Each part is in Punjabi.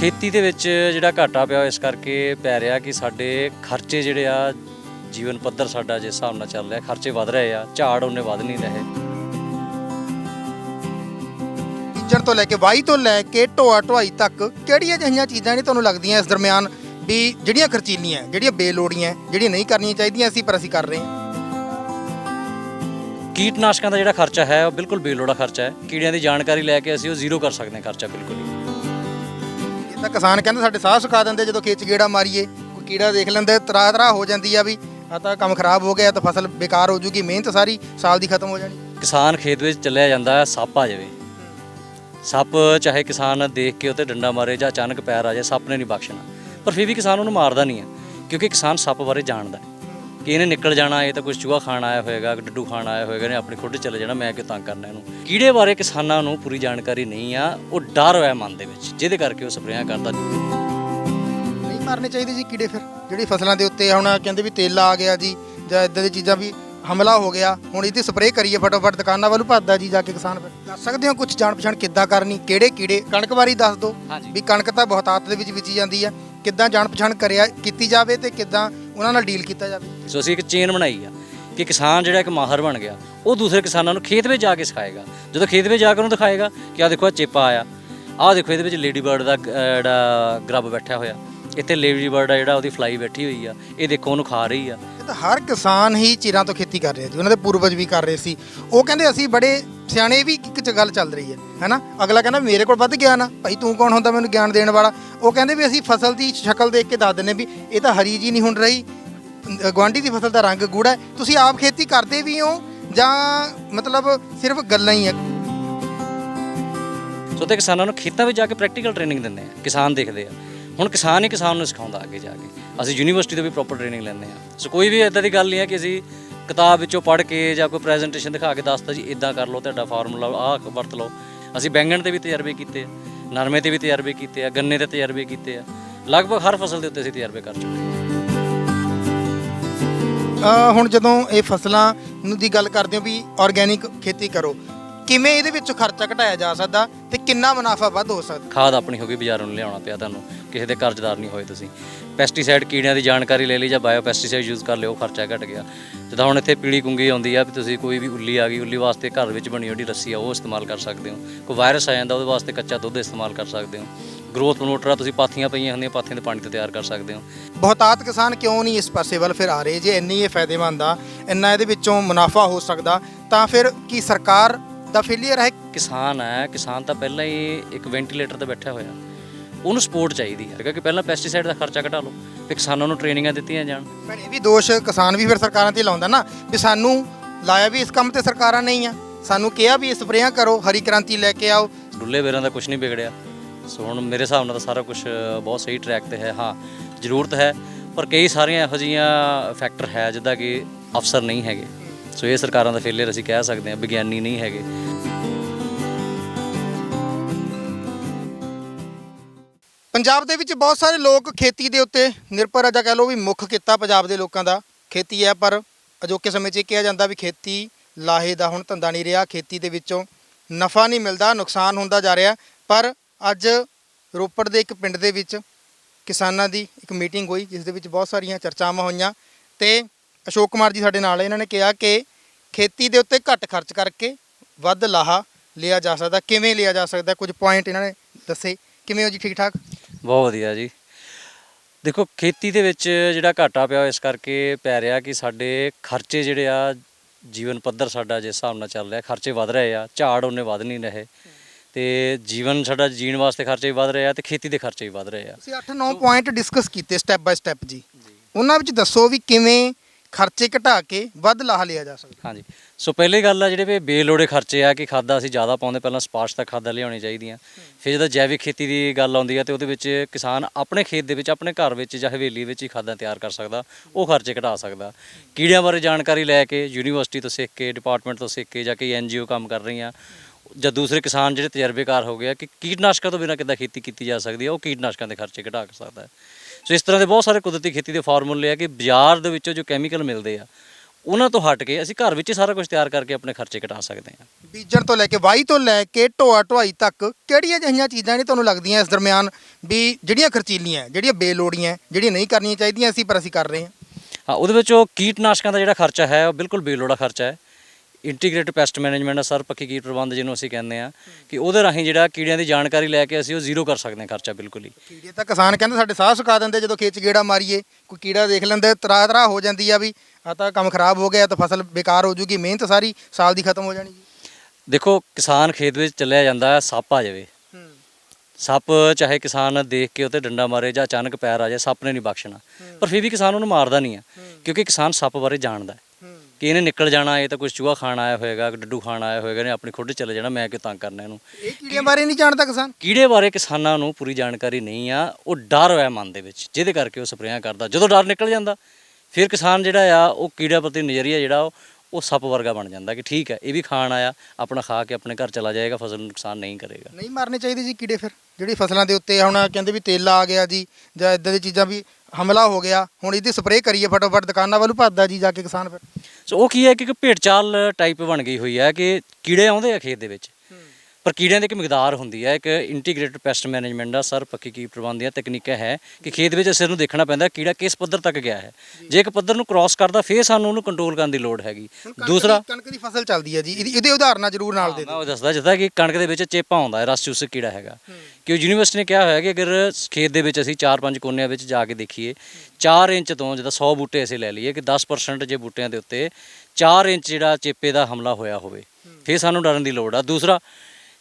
ਖੇਤੀ ਦੇ ਵਿੱਚ ਜਿਹੜਾ ਘਾਟਾ ਪਿਆ ਇਸ ਕਰਕੇ ਪੈ ਰਿਹਾ ਕਿ ਸਾਡੇ ਖਰਚੇ ਜਿਹੜੇ ਆ ਜੀਵਨ ਪੱਧਰ ਸਾਡਾ ਜਿਸ ਹਿਸਾਬ ਨਾਲ ਚੱਲ ਰਿਹਾ ਖਰਚੇ ਵਧ ਰਹੇ ਆ ਝਾੜ ਉਹਨੇ ਵਧ ਨਹੀਂ ਰਹੇ। ਬੀਜਣ ਤੋਂ ਲੈ ਕੇ ਵਾਈ ਤੋਂ ਲੈ ਕੇ ਢੋਆ ਢੁਆਈ ਤੱਕ ਕਿਹੜੀਆਂ ਜਿਹੀਆਂ ਚੀਜ਼ਾਂ ਨੇ ਤੁਹਾਨੂੰ ਲੱਗਦੀਆਂ ਇਸ ਦਰਮਿਆਨ ਵੀ ਜਿਹੜੀਆਂ ਖਰਚੀਲੀਆਂ ਜਿਹੜੀਆਂ ਬੇਲੋੜੀਆਂ ਜਿਹੜੀਆਂ ਨਹੀਂ ਕਰਨੀਆਂ ਚਾਹੀਦੀਆਂ ਸੀ ਪਰ ਅਸੀਂ ਕਰ ਰਹੇ ਹਾਂ? ਕੀਟਨਾਸ਼ਕਾਂ ਦਾ ਜਿਹੜਾ ਖਰਚਾ ਹੈ ਉਹ ਬਿਲਕੁਲ ਬੇਲੋੜਾ ਖਰਚਾ ਹੈ। ਕੀੜਿਆਂ ਦੀ ਜਾਣਕਾਰੀ ਲੈ ਕੇ ਅਸੀਂ ਉਹ ਜ਼ੀਰੋ ਕਰ ਸਕਦੇ ਹਾਂ ਖਰਚਾ ਬਿਲਕੁਲ ਹੀ। ਤਾਂ ਕਿਸਾਨ ਕਹਿੰਦੇ ਸਾਡੇ ਸਾਹ ਸੁਕਾ ਦਿੰਦੇ ਜਦੋਂ ਖੇਤ 'ਚ ਗੇੜਾ ਮਾਰੀਏ, ਕੋਈ ਕੀੜਾ ਦੇਖ ਲੈਂਦੇ ਤਰਾ ਤਰਾ ਹੋ ਜਾਂਦੀ ਆ ਵੀ ਆ ਤਾਂ ਕੰਮ ਖਰਾਬ ਹੋ ਗਿਆ, ਤਾਂ ਫਸਲ ਬੇਕਾਰ ਹੋ ਜੂਗੀ, ਮਿਹਨਤ ਸਾਰੀ ਸਾਲ ਦੀ ਖਤਮ ਹੋ ਜਾਣੀ। ਕਿਸਾਨ ਖੇਤ ਵਿੱਚ ਚੱਲਿਆ ਜਾਂਦਾ ਹੈ, ਸੱਪ ਆ ਜਾਵੇ। ਸੱਪ ਚਾਹੇ ਕਿਸਾਨ ਦੇਖ ਕੇ ਉੱਤੇ ਡੰਡਾ ਮਾਰੇ ਜਾਂ ਅਚਾਨਕ ਪੈਰ ਆ ਜਾਏ, ਸੱਪ ਨੇ ਨਹੀਂ ਬਖਸ਼ਣਾ। ਪਰ ਫਿਰ ਵੀ ਕਿਸਾਨ ਉਹਨੂੰ ਮਾਰਦਾ ਨਹੀਂ ਹੈ, ਕਿਉਂਕਿ ਕਿਸਾਨ ਸੱਪ ਬਾਰੇ ਜਾਣਦਾ ਹੈ। ਕਿ ਇਹਨੇ ਨਿਕਲ ਜਾਣਾ ਇਹ ਤਾਂ ਕੁਝ ਚੂਹਾ ਖਾਣ ਆਇਆ ਹੋਏਗਾ ਡੱਡੂ ਖਾਣ ਆਇਆ ਹੋਏਗਾ ਇਹਨੇ ਆਪਣੀ ਖੁੱਡ ਚਲੇ ਜਾਣਾ ਮੈਂ ਕਿਉਂ ਤੰਗ ਕਰਨਾ ਇਹਨੂੰ। ਕੀੜੇ ਬਾਰੇ ਕਿਸਾਨਾਂ ਨੂੰ ਪੂਰੀ ਜਾਣਕਾਰੀ ਨਹੀਂ ਆ ਉਹ ਡਰ ਹੋਇਆ ਮਨ ਦੇ ਵਿੱਚ ਜਿਹਦੇ ਕਰਕੇ ਉਹ ਸਪਰੇਆਂ ਕਰਦਾ। ਨਹੀਂ ਮਾਰਨੇ ਚਾਹੀਦੇ ਜੀ ਕੀੜੇ ਫਿਰ ਜਿਹੜੀ ਫਸਲਾਂ ਦੇ ਉੱਤੇ ਹੁਣ ਕਹਿੰਦੇ ਵੀ ਤੇਲਾ ਆ ਗਿਆ ਜੀ ਜਾਂ ਇਦਾਂ ਦੀ ਚੀਜ਼ਾਂ ਵੀ ਹਮਲਾ ਹੋ ਗਿਆ ਹੁਣ ਇਹਦੀ ਸਪਰੇਅ ਕਰੀਏ ਫਟਾਫਟ ਦੁਕਾਨਾਂ ਵੱਲ ਭੱਜਦਾ ਜੀ ਜਾ ਕੇ ਕਿਸਾਨ ਫਿਰ। ਦੱਸ ਸਕਦੇ ਹੋ ਕੁਝ ਜਾਣ ਪਛਾਣ ਕਿੱਦਾਂ ਕਰਨੀ ਕਿਹੜੇ ਕੀੜੇ? ਕਣਕ ਬਾਰੇ ਦੱਸ ਦਿਓ। ਵੀ ਕਣਕ ਤਾਂ ਬਹੁਤਾਤ ਦੇ ਵਿੱਚ ਵਿਚੀ ਜਾਂਦੀ ਆ। ਕਿੱਦਾਂ ਜਾਣ ਪਛਾਣ ਕਰਿਆ, ਕੀਤੀ ਜਾਵੇ ਤੇ ਕਿੱਦਾਂ ਉਹਨਾਂ ਨਾਲ ਡੀਲ ਕੀਤਾ ਜਾਵੇ। ਸੋ ਅਸੀਂ ਇੱਕ ਚੇਨ ਬਣਾਈ ਆ ਕਿ ਕਿਸਾਨ ਜਿਹੜਾ ਇੱਕ ਮਾਹਰ ਬਣ ਗਿਆ, ਉਹ ਦੂਸਰੇ ਕਿਸਾਨਾਂ ਨੂੰ ਖੇਤ ਵਿੱਚ ਜਾ ਕੇ ਸਿਖਾਏਗਾ। ਜਦੋਂ ਖੇਤ ਵਿੱਚ ਜਾ ਕੇ ਉਹਨੂੰ ਦਿਖਾਏਗਾ ਕਿ ਆ ਦੇਖੋ ਆ ਚੇਪਾ ਆਇਆ, ਆਹ ਦੇਖੋ ਇਹਦੇ ਵਿੱਚ ਲੇਡੀ ਬਰਡ ਦਾ, ਅਹ, ਜਿਹੜਾ ਗਰੱਬ ਬੈਠਾ ਹੋਇਆ। ਇੱਥੇ ਲੇਡੀ ਬਰਡ ਆ ਜਿਹੜਾ ਉਹਦੀ ਫਲਾਈ ਬੈਠੀ ਹੋਈ ਆ ਇਹ ਦੇਖੋ ਉਹਨੂੰ ਖਾ ਰਹੀ ਆ। ਇਹ ਤਾਂ ਹਰ ਕਿਸਾਨ ਹੀ ਚਿਰਾਂ ਤੋਂ ਖੇਤੀ ਕਰ ਰਿਹਾ ਜੀ ਉਹਨਾਂ ਦੇ ਪੂਰਵਜ ਵੀ ਕਰ ਰਹੇ ਸੀ। ਉਹ ਕਹਿੰਦੇ ਅਸੀਂ ਬੜੇ ਸਿਆਣੇ ਵੀ ਇੱਕ ਚ ਗੱਲ ਚੱਲ ਰਹੀ ਹੈ ਹੈਨਾ? ਅਗਲਾ ਕਹਿੰਦਾ ਮੇਰੇ ਕੋਲ ਵੱਧ ਗਿਆਨ ਆ ਭਾਈ ਤੂੰ ਕੌਣ ਹੁੰਦਾ ਮੈਨੂੰ ਗਿਆਨ ਦੇਣ ਵਾਲਾ? ਉਹ ਕਹਿੰਦੇ ਵੀ ਅਸੀਂ ਫਸਲ ਦੀ ਸ਼ਕਲ ਦੇਖ ਕੇ ਦੱਸ ਦਿੰਦੇ ਵੀ ਇਹ ਤਾਂ ਹਰੀ ਜੀ ਨਹੀਂ ਹੁਣ ਰਹੀ। ਗਵਾਂਢੀ ਦੀ ਫਸਲ ਦਾ ਰੰਗ ਗੂੜਾ ਤੁਸੀਂ ਆਪ ਖੇਤੀ ਕਰਦੇ ਵੀ ਹੋ ਜਾਂ ਮਤਲਬ ਸਿਰਫ ਗੱਲਾਂ ਹੀ ਆ? ਸੋ ਤੇ ਕਿਸਾਨਾਂ ਨੂੰ ਖੇਤਾਂ ਵਿੱਚ ਜਾ ਕੇ ਪ੍ਰੈਕਟੀਕਲ ਟ੍ਰੇਨਿੰਗ ਦਿੰਦੇ ਆ ਕਿਸਾਨ ਦੇਖਦੇ ਆ। ਹੁਣ ਕਿਸਾਨ ਹੀ ਕਿਸਾਨ ਨੂੰ ਸਿਖਾਉਂਦਾ ਅੱਗੇ ਜਾ ਕੇ। ਅਸੀਂ ਯੂਨੀਵਰਸਿਟੀ ਤੋਂ ਵੀ ਪ੍ਰੋਪਰ ਟ੍ਰੇਨਿੰਗ ਲੈਂਦੇ ਆ ਸੋ ਕੋਈ ਵੀ ਇਦਾਂ ਦੀ ਗੱਲ ਨਹੀਂ ਹੈ ਕਿ ਅਸੀਂ ਕਿਤਾਬ ਵਿੱਚੋਂ ਪੜ੍ਹ ਕੇ ਜਾਂ ਕੋਈ ਪ੍ਰੈਜੈਂਟੇਸ਼ਨ ਦਿਖਾ ਕੇ ਦੱਸਤਾ ਜੀ ਇਦਾਂ ਕਰ ਲਓ, ਤੁਹਾਡਾ ਫਾਰਮੂਲਾ ਆਹ ਵਰਤ ਲਓ। ਅਸੀਂ ਬੈਂਗਣ ਤੇ ਵੀ ਤਜਰਬੇ ਕੀਤੇ ਨਰਮੇ ਤੇ ਵੀ ਤਜਰਬੇ ਕੀਤੇ ਆ, ਗੰਨੇ ਦੇ ਤਜਰਬੇ ਕੀਤੇ ਆ। ਲਗਭਗ ਹਰ ਫਸਲ ਦੇ ਉੱਤੇ ਅਸੀਂ ਤਜਰਬੇ ਕਰ ਚੁੱਕੇ ਹਾਂ। ਹੁਣ ਜਦੋਂ ਇਹ ਫਸਲਾਂ ਨੂੰ ਦੀ ਗੱਲ ਕਰਦੇ ਹੋ ਵੀ ਆਰਗੇਨਿਕ ਖੇਤੀ ਕਰੋ ਕਿਵੇਂ ਇਹਦੇ ਵਿੱਚੋਂ ਖਰਚਾ ਘਟਾਇਆ ਜਾ ਸਕਦਾ ਤੇ ਕਿੰਨਾ ਮੁਨਾਫਾ ਵੱਧ ਹੋ ਸਕਦਾ? ਖਾਦ ਆਪਣੀ ਹੋ ਗਈ ਬਾਜ਼ਾਰੋਂ ਲਿਆਉਣਾ ਪਿਆ ਤੁਹਾਨੂੰ ਕਿਸੇ ਦੇ ਕਰਜ਼ਦਾਰ ਨਹੀਂ ਹੋਏ ਤੁਸੀਂ। ਪੈਸਟੀਸਾਈਡ ਕੀੜਿਆਂ ਦੀ ਜਾਣਕਾਰੀ ਲੈ ਲਈ ਜਾਂ ਬਾਇਓ ਪੈਸਟੀਸਾਈਡ ਯੂਜ਼ ਕਰ ਲਿਓ ਖਰਚਾ ਘਟ ਗਿਆ। ਜਿੱਦਾਂ ਹੁਣ ਇੱਥੇ ਪੀਲੀ ਕੁੰਗੀ ਆਉਂਦੀ ਆ ਵੀ ਤੁਸੀਂ ਕੋਈ ਵੀ ਉੱਲੀ ਆ ਗਈ ਉੱਲੀ ਵਾਸਤੇ ਘਰ ਵਿੱਚ ਬਣੀ ਜਿਹੜੀ ਰੱਸੀ ਆ ਉਹ ਇਸਤੇਮਾਲ ਕਰ ਸਕਦੇ ਹੋ। ਕੋਈ ਵਾਇਰਸ ਆ ਜਾਂਦਾ ਉਹਦੇ ਵਾਸਤੇ ਕੱਚਾ ਦੁੱਧ ਇਸਤੇਮਾਲ ਕਰ ਸਕਦੇ ਹੋ। ਗਰੋਥ ਪ੍ਰਮੋਟਰ ਆ ਤੁਸੀਂ ਪਾਥੀਆਂ ਪਈਆਂ ਹੁੰਦੀਆਂ ਪਾਥੀਆਂ ਦੇ ਪਾਣੀ ਤੋਂ ਤਿਆਰ ਕਰ ਸਕਦੇ ਹੋ। ਬਹੁਤਾਤ ਕਿਸਾਨ ਕਿਉਂ ਨਹੀਂ ਇਸ ਪਾਸੇ ਵੱਲ ਫਿਰ ਆ ਰਹੇ? ਜੇ ਇੰਨੀ ਇਹ ਫਾਇਦੇਮੰਦ ਆ ਇੰਨਾ ਇਹਦੇ ਵਿੱਚੋਂ ਮੁਨਾਫਾ ਹੋ ਸਕਦਾ ਤਾਂ ਫਿਰ ਕੀ ਸਰਕਾਰ ਦਾ ਫੇਲੀਅਰ ਹੈ? ਕਿਸਾਨ ਹੈ ਕਿਸਾਨ ਤਾਂ ਪਹਿਲਾਂ ਹੀ ਇੱਕ ਵੈਂਟੀਲੇਟਰ ਤੇ ਬੈਠਾ ਹੋਇਆ। ਉਹਨੂੰ ਸਪੋਰਟ ਚਾਹੀਦੀ ਹੈ। ਕਿਉਂਕਿ ਪਹਿਲਾਂ ਪੈਸਟੀਸਾਈਡ ਦਾ ਖਰਚਾ ਘਟਾ ਲਓ ਤੇ ਕਿਸਾਨਾਂ ਨੂੰ ਟ੍ਰੇਨਿੰਗਾਂ ਦਿੱਤੀਆਂ ਜਾਣ। ਪਰ ਇਹ ਵੀ ਦੋਸ਼ ਕਿਸਾਨ ਵੀ ਫਿਰ ਸਰਕਾਰਾਂ ਤੇ ਲਾਉਂਦਾ ਨਾ ਵੀ ਸਾਨੂੰ ਲਾਇਆ ਵੀ ਇਸ ਕੰਮ ਤੇ ਸਰਕਾਰਾਂ ਨਹੀਂ ਆ। ਸਾਨੂੰ ਕਿਹਾ ਵੀ ਸਪਰੇਆਂ ਕਰੋ ਹਰੀ ਕ੍ਰਾਂਤੀ ਲੈ ਕੇ ਆਓ। ਡੁੱਲੇ ਬੇਰਾਂ ਦਾ ਕੁਝ ਨਹੀਂ ਵਿਗੜਿਆ। ਸੋ ਹੁਣ ਮੇਰੇ ਹਿਸਾਬ ਨਾਲ ਤਾਂ ਸਾਰਾ ਕੁਝ ਬਹੁਤ ਸਹੀ ਟਰੈਕ ਤੇ ਹੈ। ਹਾਂ ਜ਼ਰੂਰਤ ਹੈ ਪਰ ਕਈ ਸਾਰੀਆਂ ਇਹੋ ਜਿਹੀਆਂ ਫੈਕਟਰ ਹੈ ਜਿੱਦਾਂ ਕਿ ਅਫਸਰ ਨਹੀਂ ਹੈਗੇ। ਸੋ ਇਹ ਸਰਕਾਰਾਂ ਦਾ ਫੇਲਿਅਰ ਅਸੀਂ ਕਹਿ ਸਕਦੇ ਹਾਂ, ਵਿਗਿਆਨੀ ਨਹੀਂ ਹੈਗੇ। ਪੰਜਾਬ ਦੇ ਵਿੱਚ ਬਹੁਤ ਸਾਰੇ ਲੋਕ ਖੇਤੀ ਦੇ ਉੱਤੇ ਨਿਰਭਰ ਆ, ਜਾਂ ਕਹਿ ਲਓ ਵੀ ਮੁੱਖ ਕਿੱਤਾ ਪੰਜਾਬ ਦੇ ਲੋਕਾਂ ਦਾ ਖੇਤੀ ਹੈ, ਪਰ ਅਜੋਕੇ ਸਮੇਂ 'ਚ ਇਹ ਕਿਹਾ ਜਾਂਦਾ ਵੀ ਖੇਤੀ ਲਾਹੇ ਦਾ ਹੁਣ ਧੰਦਾ ਨਹੀਂ ਰਿਹਾ, ਖੇਤੀ ਦੇ ਵਿੱਚੋਂ ਨਫਾ ਨਹੀਂ ਮਿਲਦਾ, ਨੁਕਸਾਨ ਹੁੰਦਾ ਜਾ ਰਿਹਾ। ਪਰ ਅੱਜ ਰੋਪੜ ਦੇ ਇੱਕ ਪਿੰਡ ਦੇ ਵਿੱਚ ਕਿਸਾਨਾਂ ਦੀ ਇੱਕ ਮੀਟਿੰਗ ਹੋਈ, ਜਿਸ ਦੇ ਵਿੱਚ ਬਹੁਤ ਸਾਰੀਆਂ ਚਰਚਾਵਾਂ ਹੋਈਆਂ ਤੇ ਅਸ਼ੋਕ ਕੁਮਾਰ ਜੀ ਸਾਡੇ ਨਾਲ ਇਹਨਾਂ ਨੇ ਕਿਹਾ ਕਿ ਖੇਤੀ ਦੇ ਉੱਤੇ ਘੱਟ ਖਰਚ ਕਰਕੇ ਵੱਧ ਲਾਹਾ ਲਿਆ ਜਾ ਸਕਦਾ। ਕਿਵੇਂ ਲਿਆ ਜਾ ਸਕਦਾ? ਕੁਝ ਪੁਆਇੰਟ ਇਹਨਾਂ ਨੇ ਦੱਸੇ। ਕਿਵੇਂ ਹੋ ਜੀ ਠੀਕ ਠਾਕ ਬਹੁਤ ਵਧੀਆ ਜੀ। ਦੇਖੋ ਖੇਤੀ ਦੇ ਵਿੱਚ ਜਿਹੜਾ ਘਾਟਾ ਪਿਆ ਇਸ ਕਰਕੇ ਪੈ ਰਿਹਾ ਕਿ ਸਾਡੇ ਖਰਚੇ ਜਿਹੜੇ ਆ ਜੀਵਨ ਪੱਧਰ ਸਾਡਾ ਜਿਸ ਹਿਸਾਬ ਨਾਲ ਚੱਲ ਰਿਹਾ ਖਰਚੇ ਵਧ ਰਹੇ ਆ। ਝਾੜ ਉਹਨੇ ਵਧ ਨਹੀਂ ਰਹੇ। ਤੇ ਜੀਵਨ ਸਾਡਾ ਜੀਣ ਵਾਸਤੇ ਖਰਚੇ ਵੀ ਵਧ ਰਹੇ ਆ ਤੇ ਖੇਤੀ ਦੇ ਖਰਚੇ ਵੀ ਵਧ ਰਹੇ ਆ। ਤੁਸੀਂ 8-9 ਪੁਆਇੰਟ ਡਿਸਕਸ ਕੀਤੇ ਸਟੈਪ ਬਾਈ ਸਟੈਪ ਜੀ। ਉਹਨਾਂ ਵਿੱਚ ਦੱਸੋ ਵੀ ਕਿਵੇਂ ਖਰਚੇ ਘਟਾ ਕੇ ਵੱਧ ਲਾਹਾ ਲਿਆ ਜਾ ਸਕਦਾ। ਹਾਂਜੀ। ਸੋ ਪਹਿਲੀ ਗੱਲ ਆ ਜਿਹੜੇ ਵੀ ਬੇਲੋੜੇ ਖਰਚੇ ਆ ਕਿ ਖਾਦਾਂ ਅਸੀਂ ਜ਼ਿਆਦਾ ਪਾਉਂਦੇ, ਪਹਿਲਾਂ ਸਪਾਸ਼ ਤੱਕ ਖਾਦਾਂ ਲਿਆਉਣੀ ਚਾਹੀਦੀਆਂ। ਫਿਰ ਜਦੋਂ ਜੈਵਿਕ ਖੇਤੀ ਦੀ ਗੱਲ ਆਉਂਦੀ ਆ ਤੇ ਉਹਦੇ ਵਿੱਚ ਕਿਸਾਨ ਆਪਣੇ ਖੇਤ ਦੇ ਵਿੱਚ, ਆਪਣੇ ਘਰ ਵਿੱਚ ਜਾਂ ਹਵੇਲੀ ਵਿੱਚ ਹੀ ਖਾਦਾਂ ਤਿਆਰ ਕਰ ਸਕਦਾ, ਉਹ ਖਰਚੇ ਘਟਾ ਸਕਦਾ। ਕੀੜਿਆਂ ਬਾਰੇ ਜਾਣਕਾਰੀ ਲੈ ਕੇ ਯੂਨੀਵਰਸਿਟੀ ਤੋਂ ਸਿੱਖ ਕੇ, ਡਿਪਾਰਟਮੈਂਟ ਤੋਂ ਸਿੱਖ ਕੇ ਜਾਂ ਕਈ ਐਨਜੀਓ ਕੰਮ ਕਰ ਰਹੀਆਂ, ਜਾਂ ਦੂਸਰੇ ਕਿਸਾਨ ਜਿਹੜੇ ਤਜਰਬੇਕਾਰ ਹੋ ਗਏ ਆ ਕਿ ਕੀਟਨਾਸ਼ਕਾਂ ਤੋਂ ਬਿਨਾਂ ਕਿੱਦਾਂ ਖੇਤੀ ਕੀਤੀ ਜਾ ਸਕਦੀ ਹੈ ਉਹ ਕੀਟਨਾਸ਼ਕਾਂ ਦੇ ਖਰਚੇ ਘਟਾ ਸਕਦਾ। ਹੈ ਸੋ ਇਸ ਤਰ੍ਹਾਂ ਦੇ ਬਹੁਤ ਸਾਰੇ ਕੁਦਰਤੀ ਖੇਤੀ ਦੇ ਫਾਰਮੂਲੇ ਆ ਕਿ ਬਾਜ਼ਾਰ ਦੇ ਵਿੱਚੋਂ ਜੋ ਕੈਮੀਕਲ ਮਿਲਦੇ ਆ ਉਹਨਾਂ ਤੋਂ ਹਟ ਕੇ ਅਸੀਂ ਘਰ ਵਿੱਚ ਹੀ ਸਾਰਾ ਕੁਝ ਤਿਆਰ ਕਰਕੇ ਆਪਣੇ ਖਰਚੇ ਘਟਾ ਸਕਦੇ ਹਾਂ। ਬੀਜਣ ਤੋਂ ਲੈ ਕੇ ਵਾਈ ਤੋਂ ਲੈ ਕੇ ਢੋਆ ਢੁਆਈ ਤੱਕ ਕਿਹੜੀਆਂ ਜਿਹੀਆਂ ਚੀਜ਼ਾਂ ਨੇ ਤੁਹਾਨੂੰ ਲੱਗਦੀਆਂ ਇਸ ਦਰਮਿਆਨ ਵੀ ਜਿਹੜੀਆਂ ਖਰਚੀਲੀਆਂ ਜਿਹੜੀਆਂ ਬੇਲੋੜੀਆਂ ਜਿਹੜੀਆਂ ਨਹੀਂ ਕਰਨੀਆਂ ਚਾਹੀਦੀਆਂ ਅਸੀਂ ਪਰ ਅਸੀਂ ਕਰ ਰਹੇ ਹਾਂ? ਹਾਂ ਉਹਦੇ ਵਿੱਚ ਉਹ ਕੀਟਨਾਸ਼ਕਾਂ ਦਾ ਜਿਹੜਾ ਖਰਚਾ ਹੈ ਉਹ ਬਿਲਕੁਲ ਬੇਲੋੜਾ ਖਰਚਾ ਹੈ। ਇੰਟੀਗ੍ਰੇਟਡ ਪੈਸਟ ਮੈਨੇਜਮੈਂਟ ਦਾ ਸਰ ਪੱਕੀ ਕੀਟ ਪ੍ਰਬੰਧ ਜਿਹਨੂੰ ਅਸੀਂ ਕਹਿੰਦੇ ਆ ਕਿ ਉਹਦੇ ਰਾਹੀਂ ਜਿਹੜਾ ਕੀੜਿਆਂ ਦੀ ਜਾਣਕਾਰੀ ਲੈ ਕੇ ਅਸੀਂ ਉਹ ਜ਼ੀਰੋ ਕਰ ਸਕਦੇ ਹਾਂ ਖਰਚਾ ਬਿਲਕੁਲ ਹੀ। ਕੀੜੇ ਤਾਂ ਕਿਸਾਨ ਕਹਿੰਦੇ ਸਾਡੇ ਸਾਹ ਸੁਕਾ ਦਿੰਦੇ ਜਦੋਂ ਖੇਤ 'ਚ ਗੇੜਾ ਮਾਰੀਏ ਕੋਈ ਕੀੜਾ ਦੇਖ ਲੈਂਦੇ ਤਰਾ ਤਰਾ ਹੋ ਜਾਂਦੀ ਆ ਵੀ ਆ ਤਾਂ ਕੰਮ ਖਰਾਬ ਹੋ ਗਿਆ ਤਾਂ ਫਸਲ ਬੇਕਾਰ ਹੋ ਜੂਗੀ ਮਿਹਨਤ ਸਾਰੀ ਸਾਲ ਦੀ ਖਤਮ ਹੋ ਜਾਣੀ ਦੇਖੋ ਕਿਸਾਨ ਖੇਤ ਵਿੱਚ ਚੱਲਿਆ ਜਾਂਦਾ ਸੱਪ ਆ ਜਾਵੇ। ਸੱਪ ਚਾਹੇ ਕਿਸਾਨ ਦੇਖ ਕੇ ਉੱਤੇ ਡੰਡਾ ਮਾਰੇ ਜਾਂ ਅਚਾਨਕ ਪੈਰ ਆ ਜਾਏ ਸੱਪ ਨੇ ਨਹੀਂ ਬਖਸ਼ਣਾ। ਪਰ ਫਿਰ ਵੀ ਕਿਸਾਨ ਉਹਨੂੰ ਮਾਰਦਾ ਨਹੀਂ ਆ ਕਿਉਂਕਿ ਕਿਸਾਨ ਸੱਪ ਬਾਰੇ ਜਾਣਦਾ ਹੂੰ। ਕਿ ਇਹਨੇ ਨਿਕਲ ਜਾਣਾ ਇਹ ਤਾਂ ਕੁਝ ਚੂਹਾ ਖਾਣ ਆਇਆ ਹੋਏਗਾ ਡੱਡੂ ਖਾਣ ਆਇਆ ਹੋਏਗਾ ਇਹਨੇ ਆਪਣੀ ਖੁੱਡ ਚਲੇ ਜਾਣਾ ਮੈਂ ਕਿਉਂ ਤੰਗ ਕਰਨਾ ਇਹਨੂੰ? ਇਹ ਕੀੜਿਆਂ ਬਾਰੇ ਨਹੀਂ ਜਾਣਦਾ ਕਿਸਾਨ? ਕੀੜੇ ਬਾਰੇ ਕਿਸਾਨਾਂ ਨੂੰ ਪੂਰੀ ਜਾਣਕਾਰੀ ਨਹੀਂ ਆ ਉਹ ਡਰ ਹੋਇਆ ਮਨ ਦੇ ਵਿੱਚ ਜਿਹਦੇ ਕਰਕੇ ਉਹ ਸਪਰੇਆਂ ਕਰਦਾ। ਜਦੋਂ ਡਰ ਨਿਕਲ ਜਾਂਦਾ ਫਿਰ ਕਿਸਾਨ ਜਿਹੜਾ ਆ ਉਹ ਕੀੜਾ ਪ੍ਰਤੀ ਨਜ਼ਰੀਆ ਜਿਹੜਾ ਉਹ ਉਹ ਸੱਪ ਵਰਗਾ ਬਣ ਜਾਂਦਾ ਕਿ ਠੀਕ ਹੈ ਇਹ ਵੀ ਖਾਣ ਆਇਆ ਆਪਣਾ ਖਾ ਕੇ ਆਪਣੇ ਘਰ ਚਲਾ ਜਾਏਗਾ ਫਸਲ ਨੂੰ ਨੁਕਸਾਨ ਨਹੀਂ ਕਰੇਗਾ। ਨਹੀਂ ਮਾਰਨੇ ਚਾਹੀਦੇ ਜੀ ਕੀੜੇ ਫਿਰ ਜਿਹੜੀ ਫਸਲਾਂ ਦੇ ਉੱਤੇ ਹੁਣ ਕਹਿੰਦੇ ਵੀ ਤੇਲਾ ਆ ਗਿਆ ਜੀ ਜਾਂ ਇਦਾਂ ਦੀ ਚੀਜ਼ਾਂ ਵੀ ਹਮਲਾ ਹੋ ਗਿਆ। ਹੁਣ ਇਹਦੀ ਸਪਰੇਅ ਕਰੀਏ ਫਟਾਫਟ, ਦੁਕਾਨਾਂ ਵੱਲ ਭੱਜਦਾ ਜੀ ਜਾ ਕੇ ਕਿਸਾਨ ਫਿਰ। ਸੋ ਉਹ ਕੀ ਹੈ ਕਿ ਇੱਕ ਭੇਡਚਾਲ ਟਾਈਪ ਬਣ ਗਈ ਹੋਈ ਹੈ ਕਿ ਕੀੜੇ ਆਉਂਦੇ ਆ ਖੇਤ ਦੇ ਵਿੱਚ। ਪਰ ਕੀੜਿਆਂ ਦੀ ਇੱਕ ਮਿਕਦਾਰ ਹੁੰਦੀ ਹੈ ਇੱਕ ਇੰਟੀਗ੍ਰੇਟਡ ਪੈਸਟ ਮੈਨੇਜਮੈਂਟ ਦਾ ਸਰ ਪੱਕੀ ਕੀ ਪ੍ਰਬੰਧ ਦੀਆਂ ਤਕਨੀਕਾਂ ਹੈ ਕਿ ਖੇਤ ਵਿੱਚ ਅਸੀਂ ਨੂੰ ਦੇਖਣਾ ਪੈਂਦਾ ਕੀੜਾ ਕਿਸ ਪੱਧਰ ਤੱਕ ਗਿਆ ਹੈ। ਜੇ। ਇੱਕ ਪੱਧਰ ਨੂੰ ਕ੍ਰਾਸ ਕਰਦਾ ਫਿਰ ਸਾਨੂੰ ਉਹਨੂੰ ਕੰਟਰੋਲ ਕਰਨ ਦੀ ਲੋੜ ਹੈਗੀ। ਦੂਸਰਾ ਕਣਕ ਦੀ ਫਸਲ ਚੱਲਦੀ ਹੈ ਜੀ। ਇਹਦੀ ਉਦਾਹਰਨਾਂ ਜ਼ਰੂਰ ਨਾਲ ਦੇ ਮੈਂ ਉਹ ਦੱਸਦਾ ਜਿੱਦਾਂ ਕਿ ਕਣਕ ਦੇ ਵਿੱਚ ਚੇਪਾ ਆਉਂਦਾ ਹੈ ਰਸ ਚੂਸਕ ਕੀੜਾ ਹੈਗਾ। ਕਿ ਯੂਨੀਵਰਸਿਟੀ ਨੇ ਕਿਹਾ ਹੋਇਆ ਕਿ ਅਗਰ ਖੇਤ ਦੇ ਵਿੱਚ ਅਸੀਂ 4-5 ਕੋਨਿਆਂ ਵਿੱਚ ਜਾ ਕੇ ਦੇਖੀਏ 4 ਇੰਚ ਤੋਂ ਜਿੱਦਾਂ 100 ਬੂਟੇ ਅਸੀਂ ਲੈ ਲਈਏ ਕਿ 10% ਜੇ ਬੂਟਿਆਂ ਦੇ ਉੱਤੇ 4 ਇੰਚ ਜਿਹੜਾ ਚੇਪੇ ਦਾ ਹਮਲਾ ਹੋਇਆ ਹੋਵੇ ਫਿਰ ਸਾਨੂੰ ਡਰਨ ਦੀ ਲੋੜ ਆ। ਦੂਸਰਾ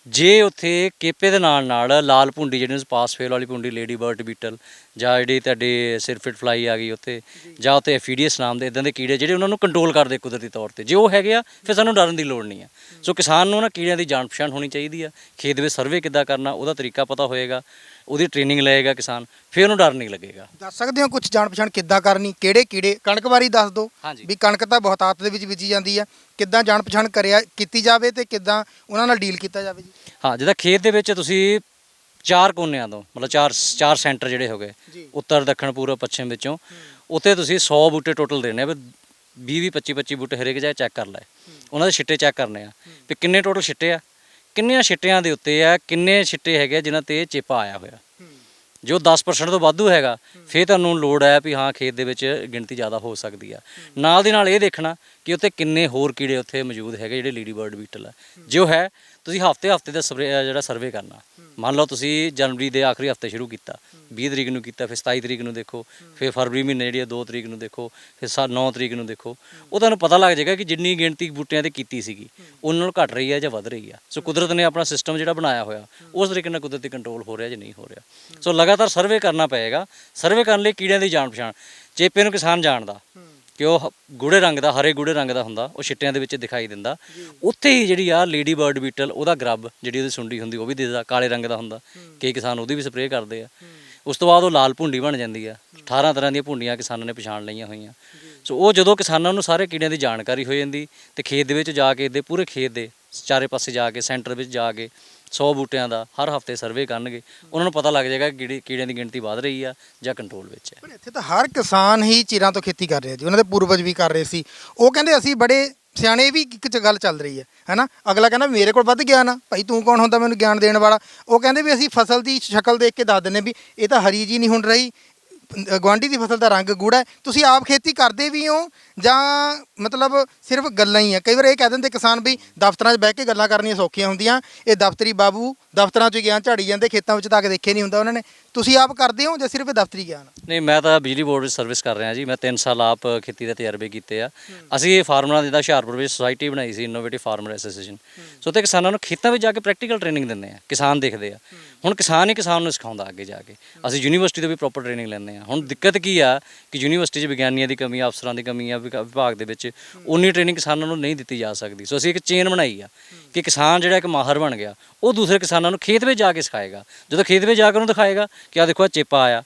ਜੇ ਉੱਥੇ ਕੇਪੇ ਦੇ ਨਾਲ ਨਾਲ ਲਾਲ ਭੁੰਡੀ ਜਿਹੜੀ ਸਪਾਸ ਫੇਲ ਵਾਲੀ ਭੁੰਡੀ ਲੇਡੀ ਬਰਡ ਬੀਟਲ ਜਾਂ ਜਿਹੜੀ ਤੁਹਾਡੇ ਸਿਰਫਿਟ ਫਲਾਈ ਆ ਗਈ ਉੱਥੇ ਜਾਂ। ਉੱਥੇ ਐਫੀਡੀਐਸ ਨਾਮ ਦੇ ਇਦਾਂ ਦੇ ਕੀੜੇ ਜਿਹੜੇ ਉਹਨਾਂ ਨੂੰ ਕੰਟਰੋਲ ਕਰਦੇ ਕੁਦਰਤੀ ਤੌਰ ਤੇ। ਜੇ ਉਹ ਹੈਗੇ ਆ ਫਿਰ ਸਾਨੂੰ ਡਰਨ ਦੀ ਲੋੜ ਨਹੀਂ ਆ। ਸੋ ਕਿਸਾਨ ਨੂੰ ਨਾ ਕੀੜਿਆਂ ਦੀ ਜਾਣ ਪਛਾਣ ਹੋਣੀ ਚਾਹੀਦੀ ਆ। ਖੇਤ ਵਿੱਚ ਸਰਵੇ ਕਿੱਦਾਂ ਕਰਨਾ ਉਹਦਾ ਤਰੀਕਾ ਪਤਾ ਹੋਏਗਾ। ਉਹਦੀ ਟ੍ਰੇਨਿੰਗ ਲਏਗਾ ਕਿਸਾਨ ਫਿਰ ਉਹਨੂੰ ਡਰ ਨਹੀਂ ਲੱਗੇਗਾ। ਦੱਸ ਸਕਦੇ ਹੋ ਕੁਝ ਜਾਣ ਪਛਾਣ ਕਿੱਦਾਂ ਕਰਨੀ ਕਿਹੜੇ ਕੀੜੇ ਕਣਕ ਬਾਰੇ ਦੱਸ ਦਿਓ। ਹਾਂਜੀ। ਵੀ ਕਣਕ ਤਾਂ ਬਹੁਤਾਤ ਦੇ ਵਿੱਚ ਬੀਜੀ ਜਾਂਦੀ ਹੈ। ਕਿੱਦਾਂ ਜਾਣ ਪਛਾਣ ਕਰਿਆ ਕੀਤੀ ਜਾਵੇ ਤੇ ਕਿੱਦਾਂ ਉਹਨਾਂ ਨਾਲ ਡੀਲ ਕੀਤਾ ਜਾਵੇ ਜੀ? ਹਾਂ ਜਿੱਦਾਂ ਖੇਤ ਦੇ ਵਿੱਚ ਤੁਸੀਂ ਚਾਰ ਕੋਨਿਆਂ ਤੋਂ ਮਤਲਬ ਚਾਰ ਚਾਰ ਸੈਂਟਰ ਜਿਹੜੇ ਹੋ ਗਏ ਜੀ। ਉੱਤਰ ਦੱਖਣ ਪੂਰਬ ਪੱਛਮ ਵਿੱਚੋਂ ਉੱਥੇ ਤੁਸੀਂ 100 ਬੂਟੇ ਟੋਟਲ ਦੇਣੇ ਆ ਵੀ 20 20 25 25 ਬੂਟੇ ਹਰੇਕ ਜਗ੍ਹਾ ਚੈੱਕ ਕਰ ਲੈ। ਉਹਨਾਂ ਦੇ ਛਿੱਟੇ ਚੈੱਕ ਕਰਨੇ ਆ ਵੀ ਕਿੰਨੇ ਟੋਟਲ ਛਿੱਟੇ ਆ? ਕਿੰਨੀਆਂ ਛਿੱਟਿਆਂ ਦੇ ਉੱਤੇ ਆ, ਕਿੰਨੇ ਛਿੱਟੇ ਹੈਗੇ ਆ ਜਿਨ੍ਹਾਂ ਤੇ ਚੇਪਾ ਆਇਆ ਹੋਇਆ। ਜੋ 10% ਤੋਂ ਵਾਧੂ ਹੈਗਾ, ਫਿਰ ਤੁਹਾਨੂੰ ਲੋੜ ਹੈ ਵੀ ਹਾਂ, ਖੇਤ ਦੇ ਵਿੱਚ ਗਿਣਤੀ ਜ਼ਿਆਦਾ ਹੋ ਸਕਦੀ ਆ। ਨਾਲ ਦੀ ਨਾਲ ਇਹ ਦੇਖਣਾ ਕਿ ਉੱਥੇ ਕਿੰਨੇ ਹੋਰ ਕੀੜੇ ਉੱਥੇ ਮੌਜੂਦ ਹੈਗੇ ਜਿਹੜੇ ਲੀਡੀ ਬਰਡ ਬੀਟਲ ਆ। ਜੋ ਹੈ ਤੁਸੀਂ ਹਫ਼ਤੇ ਹਫ਼ਤੇ ਦਾ ਸਰਵੇ ਜਿਹੜਾ ਸਰਵੇ ਕਰਨਾ। ਮੰਨ ਲਓ ਤੁਸੀਂ ਜਨਵਰੀ ਦੇ ਆਖਰੀ ਹਫ਼ਤੇ ਸ਼ੁਰੂ ਕੀਤਾ। 20 ਤਰੀਕ ਨੂੰ ਕੀਤਾ, ਫਿਰ 27 ਤਰੀਕ ਨੂੰ ਦੇਖੋ, ਫਿਰ ਫਰਵਰੀ ਮਹੀਨੇ ਜਿਹੜੀ 2 ਤਰੀਕ ਨੂੰ ਦੇਖੋ, ਫਿਰ 9 ਤਰੀਕ ਨੂੰ ਦੇਖੋ। ਉਹ ਤੁਹਾਨੂੰ ਪਤਾ ਲੱਗ ਜਾਏਗਾ ਕਿ ਜਿੰਨੀ ਗਿਣਤੀ ਬੂਟਿਆਂ ਤੇ ਕੀਤੀ ਸੀਗੀ, ਉਹਨਾਂ ਨਾਲ ਘਟ ਰਹੀ ਹੈ ਜਾਂ ਵੱਧ ਰਹੀ ਹੈ ਸੋ ਕੁਦਰਤ ਨੇ ਆਪਣਾ ਸਿਸਟਮ ਜਿਹੜਾ ਬਣਾਇਆ ਹੋਇਆ, ਉਸ ਤਰੀਕੇ ਨਾਲ ਕੁਦਰਤੀ ਕੰਟਰੋਲ ਹੋ ਰਿਹਾ ਜਾਂ ਨਹੀਂ ਹੋ ਰਿਹਾ। ਸੋ ਲਗਾਤਾਰ ਸਰਵੇ ਕਰਨਾ ਪਏਗਾ। ਸਰਵੇ ਕਰਨ ਲਈ ਕੀੜਿਆਂ ਦੀ ਜਾਣ ਪਛਾਣ ਚੇਪੇ ਨੂੰ ਕਿਸਾਨ ਜਾਣਦਾ। ਕਿ ਉਹ ਹ- ਗੂੜੇ ਰੰਗ ਦਾ ਹਰੇ ਗੂੜੇ ਰੰਗ ਦਾ ਹੁੰਦਾ ਉਹ ਛਿੱਟਿਆਂ ਦੇ ਵਿੱਚ ਦਿਖਾਈ ਦਿੰਦਾ। ਉੱਥੇ ਹੀ ਜਿਹੜੀ ਆ ਲੇਡੀ ਬਰਡ ਬੀਟਲ ਉਹਦਾ ਗਰਬ ਜਿਹੜੀ ਉਹਦੀ ਸੁੰਡੀ ਹੁੰਦੀ ਉਹ ਵੀ ਦਿਸਦਾ ਕਾਲੇ ਰੰਗ ਦਾ ਹੁੰਦਾ ਕਈ ਕਿਸਾਨ ਉਹਦੀ ਵੀ ਸਪਰੇਅ ਕਰਦੇ ਆ। ਉਸ ਤੋਂ ਬਾਅਦ ਉਹ ਲਾਲ ਭੁੰਡੀ ਬਣ ਜਾਂਦੀ ਆ। 18 ਤਰ੍ਹਾਂ ਦੀਆਂ ਭੁੰਡੀਆਂ ਕਿਸਾਨਾਂ ਨੇ ਪਛਾਣ ਲਈਆਂ ਹੋਈਆਂ। ਸੋ ਉਹ ਜਦੋਂ ਕਿਸਾਨਾਂ ਨੂੰ ਸਾਰੇ ਕੀੜਿਆਂ ਦੀ ਜਾਣਕਾਰੀ ਹੋ ਜਾਂਦੀ ਤੇ ਖੇਤ ਦੇ ਵਿੱਚ ਜਾ ਕੇ ਦੇ ਪੂਰੇ ਖੇਤ ਦੇ ਚਾਰੇ ਪਾਸੇ ਜਾ ਕੇ ਸੈਂਟਰ ਵਿੱਚ ਜਾ ਕੇ 100 ਬੂਟਿਆਂ ਦਾ ਹਰ ਹਫ਼ਤੇ ਸਰਵੇ ਕਰਨਗੇ, ਉਹਨਾਂ ਨੂੰ ਪਤਾ ਲੱਗ ਜਾਏਗਾ ਕਿ ਕੀੜੇ- ਕੀੜਿਆਂ ਦੀ ਗਿਣਤੀ ਵੱਧ ਰਹੀ ਆ ਜਾਂ ਕੰਟਰੋਲ ਵਿੱਚ ਹੈ। ਪਰ ਇੱਥੇ ਤਾਂ ਹਰ ਕਿਸਾਨ ਹੀ ਚਿਰਾਂ ਤੋਂ ਖੇਤੀ ਕਰ ਰਿਹਾ ਜੀ, ਉਹਨਾਂ ਦੇ ਪੂਰਵਜ ਵੀ ਕਰ ਰਹੇ ਸੀ। ਉਹ ਕਹਿੰਦੇ ਅਸੀਂ ਬੜੇ ਸਿਆਣੇ ਵੀ ਇੱਕ ਚ ਗੱਲ ਚੱਲ ਰਹੀ ਹੈ, ਹੈਨਾ? ਅਗਲਾ ਕਹਿੰਦਾ ਮੇਰੇ ਕੋਲ ਵੱਧ ਗਿਆਨ ਆ, ਭਾਈ ਤੂੰ ਕੌਣ ਹੁੰਦਾ ਮੈਨੂੰ ਗਿਆਨ ਦੇਣ ਵਾਲਾ? ਉਹ ਕਹਿੰਦੇ ਵੀ ਅਸੀਂ ਫਸਲ ਦੀ ਸ਼ਕਲ ਦੇਖ ਕੇ ਦੱਸ ਦਿੰਨੇ ਵੀ ਇਹ ਤਾਂ ਹਰੀ ਜੀ ਨਹੀਂ ਹੁਣ ਰਹੀ ਗਵਾਂਢੀ ਦੀ ਫਸਲ ਦਾ ਰੰਗ ਗੂੜਾ ਹੈ। ਤੁਸੀਂ ਆਪ ਖੇਤੀ ਕਰਦੇ ਵੀ ਹੋ ਜਾਂ ਮਤਲਬ ਸਿਰਫ ਗੱਲਾਂ ਹੀ ਆ? ਕਈ ਵਾਰ ਇਹ ਕਹਿ ਦਿੰਦੇ ਕਿਸਾਨ ਵੀ ਦਫ਼ਤਰਾਂ 'ਚ ਬਹਿ ਕੇ ਗੱਲਾਂ ਕਰਨੀਆਂ ਸੌਖੀਆਂ ਹੁੰਦੀਆਂ। ਇਹ ਦਫ਼ਤਰੀ ਬਾਬੂ ਦਫ਼ਤਰਾਂ 'ਚ ਗਿਆਨ ਝਾੜੀ ਜਾਂਦੇ ਖੇਤਾਂ ਵਿੱਚ ਤਾਂ ਆ ਕੇ ਦੇਖੇ ਨਹੀਂ ਹੁੰਦਾ ਉਹਨਾਂ ਨੇ। ਤੁਸੀਂ ਆਪ ਕਰਦੇ ਹੋ ਜਾਂ ਸਿਰਫ ਇਹ ਦਫ਼ਤਰੀ ਗਿਆਨ? ਨਹੀਂ ਮੈਂ ਤਾਂ ਬਿਜਲੀ ਬੋਰਡ ਵਿੱਚ ਸਰਵਿਸ ਕਰ ਰਿਹਾ ਜੀ। ਮੈਂ 3 ਸਾਲ ਆਪ ਖੇਤੀ ਦੇ ਤਜਰਬੇ ਕੀਤੇ ਆ। ਅਸੀਂ ਇਹ ਫਾਰਮਰਾਂ ਦੀ ਦਾ ਹੁਸ਼ਿਆਰਪੁਰ ਵਿੱਚ ਸੁਸਾਇਟੀ ਬਣਾਈ ਸੀ ਇਨੋਵੇਟਿਵ ਫਾਰਮਰ ਐਸੋਸੀਏਸ਼ਨ ਸੋ ਤੇ ਕਿਸਾਨਾਂ ਨੂੰ ਖੇਤਾਂ ਵਿੱਚ ਜਾ ਕੇ ਪ੍ਰੈਕਟੀਕਲ ਟ੍ਰੇਨਿੰਗ ਦਿੰਦੇ ਆ। ਕਿਸਾਨ ਦੇਖਦੇ ਆ। ਹੁਣ ਕਿਸਾਨ ਹੀ ਕਿਸਾਨ ਨੂੰ ਸਿਖਾਉਂਦਾ ਅੱਗੇ ਜਾ ਕੇ। ਅਸੀਂ ਯੂਨੀਵਰਸਿਟੀ ਤੋਂ ਵੀ ਪ੍ਰੋਪਰ ਟ੍ਰੇਨਿੰਗ ਲੈਂਦੇ ਆ। ਹੁਣ ਦਿੱਕਤ ਕੀ ਆ ਕਿ ਯੂਨੀਵਰਸਿਟੀ 'ਚ ਵਿਗਿਆਨੀਆਂ ਦੀ ਕਮੀ ਆ ਅਫਸਰਾਂ ਦੀ ਕਮੀ ਆ, ਵਿਕਾ- ਵਿਭਾਗ ਦੇ ਵਿੱਚ ਉਨੀ ਟ੍ਰੇਨਿੰਗ ਕਿਸਾਨਾਂ ਨੂੰ ਨਹੀਂ ਦਿੱਤੀ ਜਾ ਸਕਦੀ। ਸੋ ਅਸੀਂ ਇੱਕ ਚੇਨ ਬਣਾਈ ਆ ਕਿ ਕਿਸਾਨ ਜਿਹੜਾ ਇੱਕ ਮਾਹਰ ਬਣ ਗਿਆ, ਉਹ ਦੂਸਰੇ ਕਿਸਾਨਾਂ ਨੂੰ ਖੇਤ ਵਿੱਚ ਜਾ ਕੇ ਸਿਖਾਏਗਾ। ਜਦੋਂ ਖੇਤ ਵਿੱਚ ਜਾ ਕੇ ਉਹਨੂੰ ਦਿਖਾਏਗਾ ਕਿ ਆ ਦੇਖੋ ਆ ਚੇਪਾ ਆਇਆ।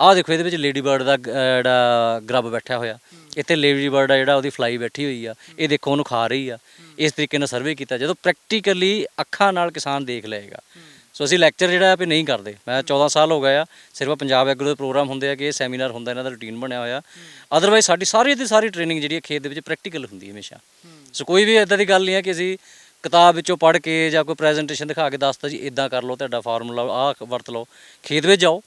ਆਹ ਦੇਖੋ, ਇਹਦੇ ਵਿੱਚ ਲੇਡੀ ਬਰਡ ਦਾ ਗ- ਅਹ, ਜਿਹੜਾ ਗਰੱਬ ਬੈਠਾ ਹੋਇਆ। ਇੱਥੇ ਲੇਡੀ ਬਰਡ ਆ ਜਿਹੜਾ, ਉਹਦੀ ਫਲਾਈ ਬੈਠੀ ਹੋਈ ਆ। ਇਹ ਦੇਖੋ, ਉਹਨੂੰ ਖਾ ਰਹੀ ਆ। ਇਸ ਤਰੀਕੇ ਨਾਲ ਸਰਵੇ ਕੀਤਾ। ਜਦੋਂ ਪ੍ਰੈਕਟੀਕਲੀ ਅੱਖਾਂ ਨਾਲ ਕਿਸਾਨ ਦੇਖ ਲਏਗਾ ਸੋ ਅਸੀਂ ਲੈਕਚਰ ਜਿਹੜਾ ਵੀ ਨਹੀਂ ਕਰਦੇ। ਮੈਂ 14 ਸਾਲ ਹੋ ਗਏ ਆ ਸਿਰਫ ਪੰਜਾਬ ਐਗਰੋ ਦੇ ਪ੍ਰੋਗਰਾਮ ਹੁੰਦੇ ਆ ਕਿ ਇਹ ਸੈਮੀਨਾਰ ਹੁੰਦਾ ਇਹਨਾਂ ਦਾ ਰੁਟੀਨ ਬਣਿਆ ਹੋਇਆ। ਅਦਰਵਾਈਜ਼ ਸਾਡੀ ਸਾਰੀ ਦੀ ਸਾਰੀ ਟ੍ਰੇਨਿੰਗ ਜਿਹੜੀ ਹੈ ਖੇਤ ਦੇ ਵਿੱਚ ਪ੍ਰੈਕਟੀਕਲ ਹੁੰਦੀ ਹੈ ਹਮੇਸ਼ਾ। ਸੋ ਕੋਈ ਵੀ ਇਦਾਂ ਦੀ ਗੱਲ ਨਹੀਂ ਹੈ ਕਿ ਅਸੀਂ ਕਿਤਾਬ ਵਿੱਚੋਂ ਪੜ੍ਹ ਕੇ ਜਾਂ ਕੋਈ ਪ੍ਰੈਜੈਂਟੇਸ਼ਨ ਦਿਖਾ ਕੇ ਦੱਸਤਾ ਜੀ ਇਦਾਂ ਕਰ ਲਓ ਤੁਹਾਡਾ ਫਾਰਮੂਲਾ ਆਹ ਵਰਤ ਲਓ। ਖੇਤ ਵਿੱਚ ਜਾਓ